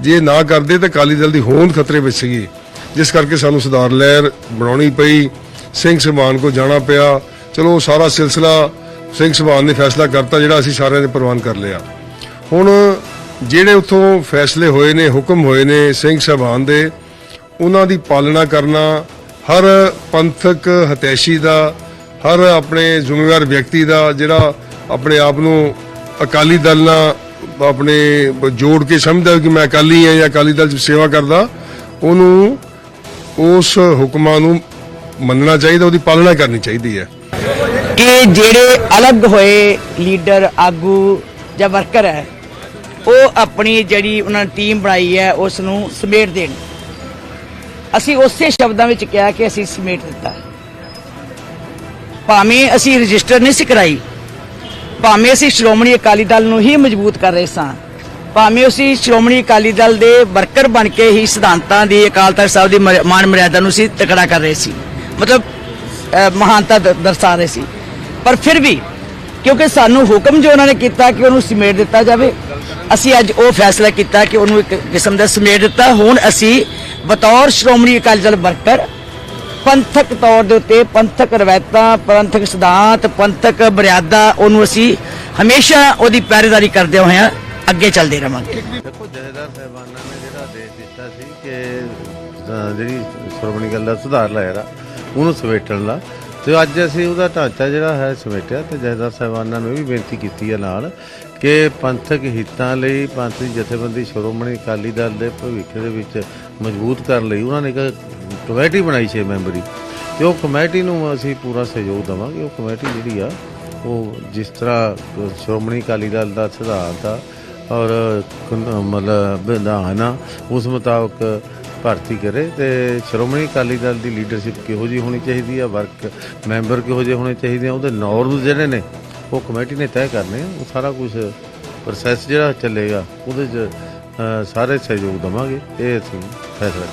ਜੇ ਨਾ ਕਰਦੇ ਤਾਂ ਅਕਾਲੀ ਦਲ ਦੀ ਹੋਂਦ ਖਤਰੇ ਵਿੱਚ ਸੀਗੀ। ਜਿਸ ਕਰਕੇ ਸਾਨੂੰ ਸੁਧਾਰ ਲਹਿਰ ਬਣਾਉਣੀ ਪਈ। ਸਿੰਘ ਸਭਾਨ ਕੋ ਜਾਣਾ ਪਿਆ। ਚਲੋ ਉਹ ਸਾਰਾ ਸਿਲਸਿਲਾ ਸਿੰਘ ਸਭਾਨ ਨੇ ਫੈਸਲਾ ਕਰਤਾ ਜਿਹੜਾ ਅਸੀਂ ਸਾਰਿਆਂ ਨੇ ਪ੍ਰਵਾਨ ਕਰ ਲਿਆ। ਹੁਣ ਜਿਹੜੇ ਉੱਥੋਂ ਫੈਸਲੇ ਹੋਏ ਨੇ, ਹੁਕਮ ਹੋਏ ਨੇ ਸਿੰਘ ਸਭਾਨ ਦੇ, ਉਹਨਾਂ ਦੀ ਪਾਲਣਾ ਕਰਨਾ ਹਰ ਪੰਥਕ ਹਤੈਸ਼ੀ ਦਾ ਹਰ ਆਪਣੇ ਜ਼ਿੰਮੇਵਾਰ ਵਿਅਕਤੀ ਦਾ ਜਿਹੜਾ ਆਪਣੇ ਆਪ ਨੂੰ ਅਕਾਲੀ ਦਲ ਨਾਲ ਆਪਣੇ ਜੋੜ ਕੇ ਸਮਝਦਾ ਕਿ ਮੈਂ ਅਕਾਲੀ ਹਾਂ ਜਾਂ ਅਕਾਲੀ ਦਲ 'ਚ ਸੇਵਾ ਕਰਦਾ, ਉਹਨੂੰ ਉਸ ਹੁਕਮਾਂ ਨੂੰ ਮੰਨਣਾ ਚਾਹੀਦਾ, ਉਹਦੀ ਪਾਲਣਾ ਕਰਨੀ ਚਾਹੀਦੀ ਹੈ। ਕਿ ਜਿਹੜੇ ਅਲੱਗ ਹੋਏ ਲੀਡਰ, ਆਗੂ ਜਾਂ ਵਰਕਰ ਹੈ, ਉਹ ਆਪਣੀ ਜਿਹੜੀ ਉਹਨਾਂ ਨੇ ਟੀਮ ਬਣਾਈ ਹੈ ਉਸ ਨੂੰ ਸਮੇਟ ਦੇਣ। ਅਸੀਂ ਉਸੇ ਸ਼ਬਦਾਂ ਵਿੱਚ ਕਿਹਾ ਕਿ ਅਸੀਂ ਸਮੇਟ ਦਿੱਤਾ। ਭਾਵੇਂ ਅਸੀਂ ਰਜਿਸਟਰ ਨਹੀਂ ਸੀ ਕਰਾਈ, ਭਾਵੇਂ ਅਸੀਂ ਸ਼੍ਰੋਮਣੀ ਅਕਾਲੀ ਦਲ ਨੂੰ ਹੀ ਮਜ਼ਬੂਤ ਕਰ ਰਹੇ ਸਾਂ, ਭਾਵੇਂ ਅਸੀਂ ਸ਼੍ਰੋਮਣੀ ਅਕਾਲੀ ਦਲ ਦੇ ਵਰਕਰ ਬਣ ਕੇ ਹੀ ਸਿਧਾਂਤਾਂ ਦੀ, ਅਕਾਲ ਤਖਤ ਸਾਹਿਬ ਦੀ ਮਰ- ਮਾਨ ਮਰਿਆਦਾ ਨੂੰ ਸੀ ਤਕੜਾ ਕਰ ਰਹੇ ਸੀ, ਮਤਲਬ ਮਹਾਨਤਾ ਦਰਸਾ ਰਹੇ ਸੀ। ਪਰ ਫਿਰ ਵੀ, ਕਿਉਂਕਿ ਸਾਨੂੰ ਹੁਕਮ ਜੋ ਉਹਨਾਂ ਨੇ ਕੀਤਾ ਕਿ ਉਹਨੂੰ ਸਮੇਟ ਦਿੱਤਾ ਜਾਵੇ, ਅਸੀਂ ਅੱਜ ਉਹ ਫੈਸਲਾ ਕੀਤਾ ਕਿ ਉਹਨੂੰ ਇੱਕ ਕਿਸਮ ਦਾ ਸਮੇਟ ਦਿੱਤਾ। ਹੁਣ ਅਸੀਂ ਬਤੌਰ ਸ਼੍ਰੋਮਣੀ ਅਕਾਲੀ ਦਲ ਵਰਕਰ ਪੰਥਕ ਤੌਰ ਦੇ ਉੱਤੇ ਪੰਥਕ ਰਵਾਇਤਾਂ, ਪੰਥਕ ਸਿਧਾਂਤ, ਪੰਥਕ ਮਰਿਆਦਾ, ਉਹਨੂੰ ਅਸੀਂ ਹਮੇਸ਼ਾ ਉਹਦੀ ਪਹਿਰੇਦਾਰੀ ਕਰਦੇ ਹੋਏ ਅੱਗੇ ਚੱਲਦੇ ਰਵਾਂਗੇ। ਦੇਖੋ, ਜਥੇਦਾਰ ਸਾਹਿਬਾਨਾਂ ਨੇ ਜਿਹੜਾ ਆਦੇਸ਼ ਦਿੱਤਾ ਸੀ ਕਿ ਜਿਹੜੀ ਸ਼੍ਰੋਮਣੀ ਗੱਲ ਦਾ ਸੁਧਾਰ ਲਾਇਆ ਉਹਨੂੰ ਸਮੇਟਣ ਦਾ। ਤੇ ਅੱਜ ਅਸੀਂ ਉਹਦਾ ਢਾਂਚਾ ਜਿਹੜਾ ਹੈ ਸਮੇਟਿਆ, ਤੇ ਜਥੇਦਾਰ ਸਾਹਿਬਾਨਾਂ ਨੂੰ ਇਹ ਵੀ ਬੇਨਤੀ ਕੀਤੀ ਹੈ ਨਾਲ ਕਿ ਪੰਥਕ ਹਿੱਤਾਂ ਲਈ ਪੰਥਕ ਜਥੇਬੰਦੀ ਸ਼੍ਰੋਮਣੀ ਅਕਾਲੀ ਦਲ ਦੇ ਭਵਿੱਖ ਦੇ ਵਿੱਚ ਮਜ਼ਬੂਤ ਕਰਨ ਲਈ ਉਹਨਾਂ ਨੇ ਇੱਕ ਕਮੇਟੀ ਬਣਾਈ 6 ਮੈਂਬਰੀ। ਤੇ ਉਹ ਕਮੇਟੀ ਨੂੰ ਅਸੀਂ ਪੂਰਾ ਸਹਿਯੋਗ ਦੇਵਾਂਗੇ। ਉਹ ਕਮੇਟੀ ਜਿਹੜੀ ਆ, ਉਹ ਜਿਸ ਤਰ੍ਹਾਂ ਸ਼੍ਰੋਮਣੀ ਅਕਾਲੀ ਦਲ ਦਾ ਸਿਧਾਂਤ ਆ ਔਰ ਮਤਲਬ ਵਿਧਾਨ ਆ, ਉਸ ਮੁਤਾਬਕ ਭਰਤੀ ਕਰੇ ਤੇ ਸ਼੍ਰੋਮਣੀ ਅਕਾਲੀ ਦਲ ਦੀ ਲੀਡਰਸ਼ਿਪ ਕਿਹੋ ਜੀ ਹੋਣੀ ਚਾਹੀਦੀ ਆ? ਵਰਕ ਮੈਂਬਰ ਕਿਹੋ ਜਿਹੇ ਹੋਣੇ ਚਾਹੀਦੇ ਆ? ਉਹਦੇ ਨੌਰਮਸ ਜਿਹੜੇ ਨੇ ਉਹ ਕਮੇਟੀ ਨੇ ਤੈਅ ਕਰਨੇ ਉਹ ਸਾਰਾ ਕੁਝ ਪ੍ਰੋਸੈਸ ਜਿਹੜਾ ਚੱਲੇਗਾ ਉਹਦੇ 'ਚ ਅ, ਸਾਰੇ ਸਹਿਯੋਗ ਦੇਵਾਂਗੇ ਇਹ ਅਸੀਂ ਫੈਸਲਾ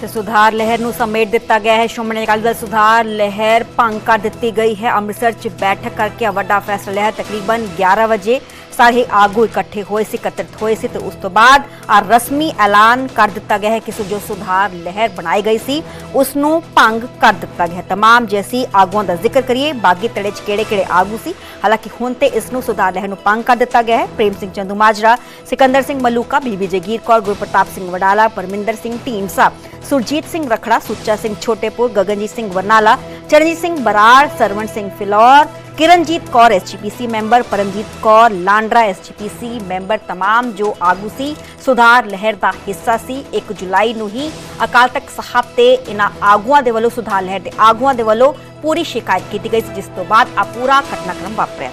ਤੇ ਸੁਧਾਰ ਲਹਿਰ ਨੂੰ ਸਮੇਟ ਦਿੱਤਾ ਗਿਆ ਹੈ। ਸ਼੍ਰੋਮਣੀ ਅਕਾਲੀ ਦਲ ਸੁਧਾਰ ਲਹਿਰ ਭੰਗ ਕਰ ਦਿੱਤੀ ਗਈ ਹੈ। ਅੰਮ੍ਰਿਤਸਰ 'ਚ ਬੈਠਕ ਕਰਕੇ ਇਹ ਵੱਡਾ ਫੈਸਲਾ ਲਿਆ ਹੈ ਤਕਰੀਬਨ 11 ਵਜੇ ਸਾਰੇ ਆਗੂ ਇਕੱਠੇ ਹੋਏ ਸੀ ਇਕੱਤਰਿਤ ਹੋਏ ਸੀ ਤੇ ਉਸ ਤੋਂ ਬਾਅਦ ਆ ਰਸਮੀ ਐਲਾਨ ਕਰ ਦਿੱਤਾ ਗਿਆ ਹੈ ਕਿ ਸੋ ਜੋ ਸੁਧਾਰ ਲਹਿਰ ਬਣਾਈ ਗਈ ਸੀ ਉਸ ਨੂੰ ਭੰਗ ਕਰ ਦਿੱਤਾ ਗਿਆ ਹੈ ਤਮਾਮ ਜੈਸੀ ਆਗੂਆਂ ਦਾ ਜ਼ਿਕਰ ਕਰੀਏ ਬਾਗੀ ਤੜੇ 'ਚ ਕਿਹੜੇ-ਕਿਹੜੇ ਆਗੂ ਸੀ ਹਾਲਾਂਕਿ ਹੁਣ ਤੇ ਇਸ ਨੂੰ ਸੁਧਾਰ ਲਹਿਰ ਨੂੰ ਭੰਗ ਕਰ ਦਿੱਤਾ ਗਿਆ ਹੈ Prem Singh Chandu Majra Sikander Singh Maluka Bibi Jagir Kaur Gurpratap Singh Wadala Parminder Singh Dhindsa Surjit Singh Rakhra Sucha Singh Chhotepur Gaganjit Singh Barnala Charanjit Singh Brar Sarwan Singh Phillaur Kiranjit Kaur SGPC member Paramjit Kaur Landran SGPC member तमाम ਜੋ ਆਗੂ ਸੀ ਸੁਧਾਰ ਲਹਿਰ ਦਾ ਹਿੱਸਾ ਸੀ 1 ਜੁਲਾਈ ਨੂੰ ਹੀ ਅਕਾਲ ਤਖਤ ਸਾਹਿਬ ਤੇ ਇਹਨਾਂ ਆਗੂਆਂ ਦੇ ਵੱਲੋਂ ਸੁਧਾਰ ਲਹਿਰ ਦੇ ਆਗੂਆਂ ਦੇ ਵੱਲੋਂ ਪੂਰੀ ਸ਼ਿਕਾਇਤ ਕੀਤੀ ਗਈ ਸੀ ਜਿਸ ਤੋਂ ਬਾਅਦ ਆ ਪੂਰਾ ਘਟਨਾਕ੍ਰਮ ਵਾਪਰਿਆ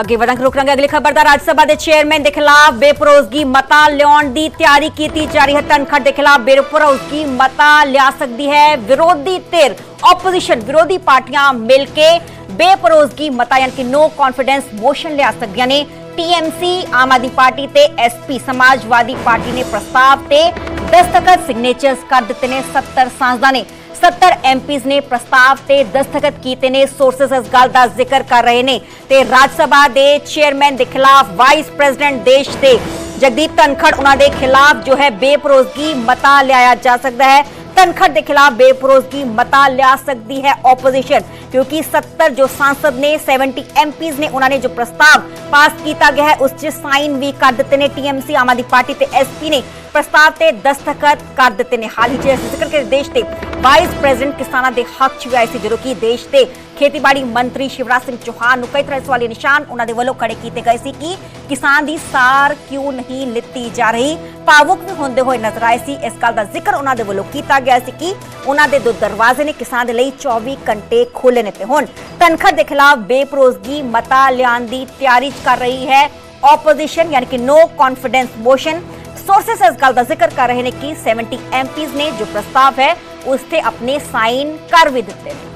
ਅੱਗੇ ਵਧਾਂਗੇ, ਰੁਕ ਅਗਲੀ ਖਬਰ ਦਾ। ਰਾਜ ਸਭਾ ਦੇ ਚੇਅਰਮੈਨ ਦੇ ਖਿਲਾਫ ਬੇਪਰੋਜ਼ਗੀ ਮਤਾ ਲਿਆਉਣ ਦੀ ਤਿਆਰੀ ਕੀਤੀ ਜਾ ਰਹੀ ਹੈ। ਧਨਖੜ ਦੇ ਖਿਲਾਫ ਬੇਪਰੋਜ਼ਗੀ ਮਤਾ ਲਿਆ ਸਕਦੀ ਹੈ। ਵਿਰੋਧੀ ਧਿਰ ਆਪੋਜੀਸ਼ਨ ਵਿਰੋਧੀ ਪਾਰਟੀਆਂ ਮਿਲ ਕੇ ਬੇਪਰੋਜ਼ਗੀ ਮਤਾ ਯਾਨੀ ਕਿ ਨੋ ਕੌਨਫੀਡੈਂਸ ਮੋਸ਼ਨ ਲਿਆ ਸਕਦੀਆਂ ਨੇ। ਟੀਐਮਸੀ ਆਮ ਆਦਮੀ ਪਾਰਟੀ ਤੇ ਐਸਪੀ ਸਮਾਜਵਾਦੀ ਪਾਰਟੀ ਨੇ ਪ੍ਰਸਤਾਵ ਤੇ ਦਸਤਖਤ ਸਿਗਨੇਚਰਸ ਕਰ ਦਿੱਤੇ ਨੇ। 70 ਸਾਂਸਦਾਂ ਨੇ। 70 ਐਮਪੀਜ਼ ਨੇ ਪ੍ਰਸਤਾਵ ਤੇ ਦਸਤਖਤ ਕੀਤੇ ਨੇ। ਸੋਰਸਸ ਇਸ ਗੱਲ ਦਾ ਜ਼ਿਕਰ ਕਰ ਰਹੇ ਨੇ ਤੇ ਰਾਜ ਸਭਾ ਦੇ ਚੇਅਰਮੈਨ ਦੇ ਖਿਲਾਫ ਵਾਈਸ ਪ੍ਰੈਜ਼ੀਡੈਂਟ ਦੇਸ਼ ਦੇ ਜਗਦੀਪ ਧਨਖੜ ਉਹਨਾਂ ਦੇ ਖਿਲਾਫ ਜੋ ਹੈ ਬੇਪਰੋਜ਼ਗੀ ਮਤਾ ਲਿਆਇਆ ਜਾ ਸਕਦਾ ਹੈ। ਧਨਖੜ ਦੇ ਖਿਲਾਫ ਬੇਪਰੋਜ਼ਗੀ ਮਤਾ ਲਿਆ ਸਕਦੀ ਹੈ ਆਪੋਜੀਸ਼ਨ ਕਿਉਂਕਿ 70 ਜੋ ਸੰਸਦ ਨੇ 70 ਐਮਪੀਜ਼ ਨੇ ਉਹਨਾਂ ਨੇ ਜੋ ਪ੍ਰਸਤਾਵ ਪਾਸ ਕੀਤਾ ਗਿਆ ਹੈ, ਉਸ 'ਚ ਸਾਈਨ ਵੀ ਕਰ ਦਿੱਤੇ ਨੇ। ਟੀਐਮਸੀ ਆਮ ਆਦਮੀ ਪਾਰਟੀ ਤੇ ਐਸਪੀ ਨੇ ਪ੍ਰਸਤਾਵ ਤੇ ਦਸਤਖਤ ਕਰ ਦਿੱਤੇ ਨੇ। ਹਾਲ ਹੀ 'ਚ ਜ਼ਿਕਰ ਕਰੇ ਦੇਸ਼ ਤੇ ਵਾਈਸ ਪ੍ਰੈਜ਼ੀਡੈਂਟ ਕਿਸਾਨਾਂ ਦੇ ਹੱਕ 'ਚ ਵੀ ਆਏ ਸੀ ਜਦੋਂ ਕਿ ਦੇਸ਼ ਦੇ ਖੇਤੀਬਾੜੀ ਮੰਤਰੀ ਸ਼ਿਵਰਾਜ ਸਿੰਘ ਚੌਹਾਨ ਨੂੰ ਕਈ ਤਰ੍ਹਾਂ ਦੇ ਸਵਾਲੀ ਨਿਸ਼ਾਨ ਉਹਨਾਂ ਦੇ ਵੱਲੋਂ ਖੜੇ ਕੀਤੇ ਗਏ ਸੀ ਕਿ ਕਿਸਾਨ ਦੀ ਸਾਰ ਕਿਉਂ ਨਹੀਂ ਲਿੱਤੀ ਜਾ ਰਹੀ? ਭਾਵੁਕ ਵੀ ਹੁੰਦੇ ਹੋਏ ਨਜ਼ਰ ਆਏ ਸੀ। ਇਸ ਗੱਲ ਦਾ ਜ਼ਿਕਰ ਉਹਨਾਂ ਦੇ ਵੱਲੋਂ ਕੀਤਾ ਗਿਆ ਸੀ ਕਿ ਉਹਨਾਂ ਦੇ ਦੋ ਦਰਵਾਜ਼ੇ ਨੇ ਕਿਸਾਨ ਦੇ ਲਈ 24 ਘੰਟੇ ਖੋਲ੍ਹੇ ਨੇ ਤੇ ਹੁਣ ਤਨਖੜ ਦੇ ਖਿਲਾਫ ਬੇਪਰੋਜ਼ਗੀ ਮਤਾ ਲਿਆਉਣ ਦੀ ਤਿਆਰੀ ਕਰ ਰਹੀ ਹੈ। ਆਪੋਜੀਸ਼ਨ ਯਾਨੀ ਕਿ ਨੋ ਕੌਨਫੀਡੈਂਸ ਮੋਸ਼ਨ ਸੋਰਸਸ ਇਸ ਗੱਲ ਦਾ ਜ਼ਿਕਰ ਕਰ ਰਹੇ ਨੇ ਕਿ 70 ਐਮਪੀਜ਼ ਨੇ ਜੋ ਪ੍ਰਸਤਾਵ ਹੈ ਉਸ ਤੇ ਆਪਣੇ ਸਾਈਨ ਕਰ ਵੀ ਦਿੱਤੇ ਨੇ।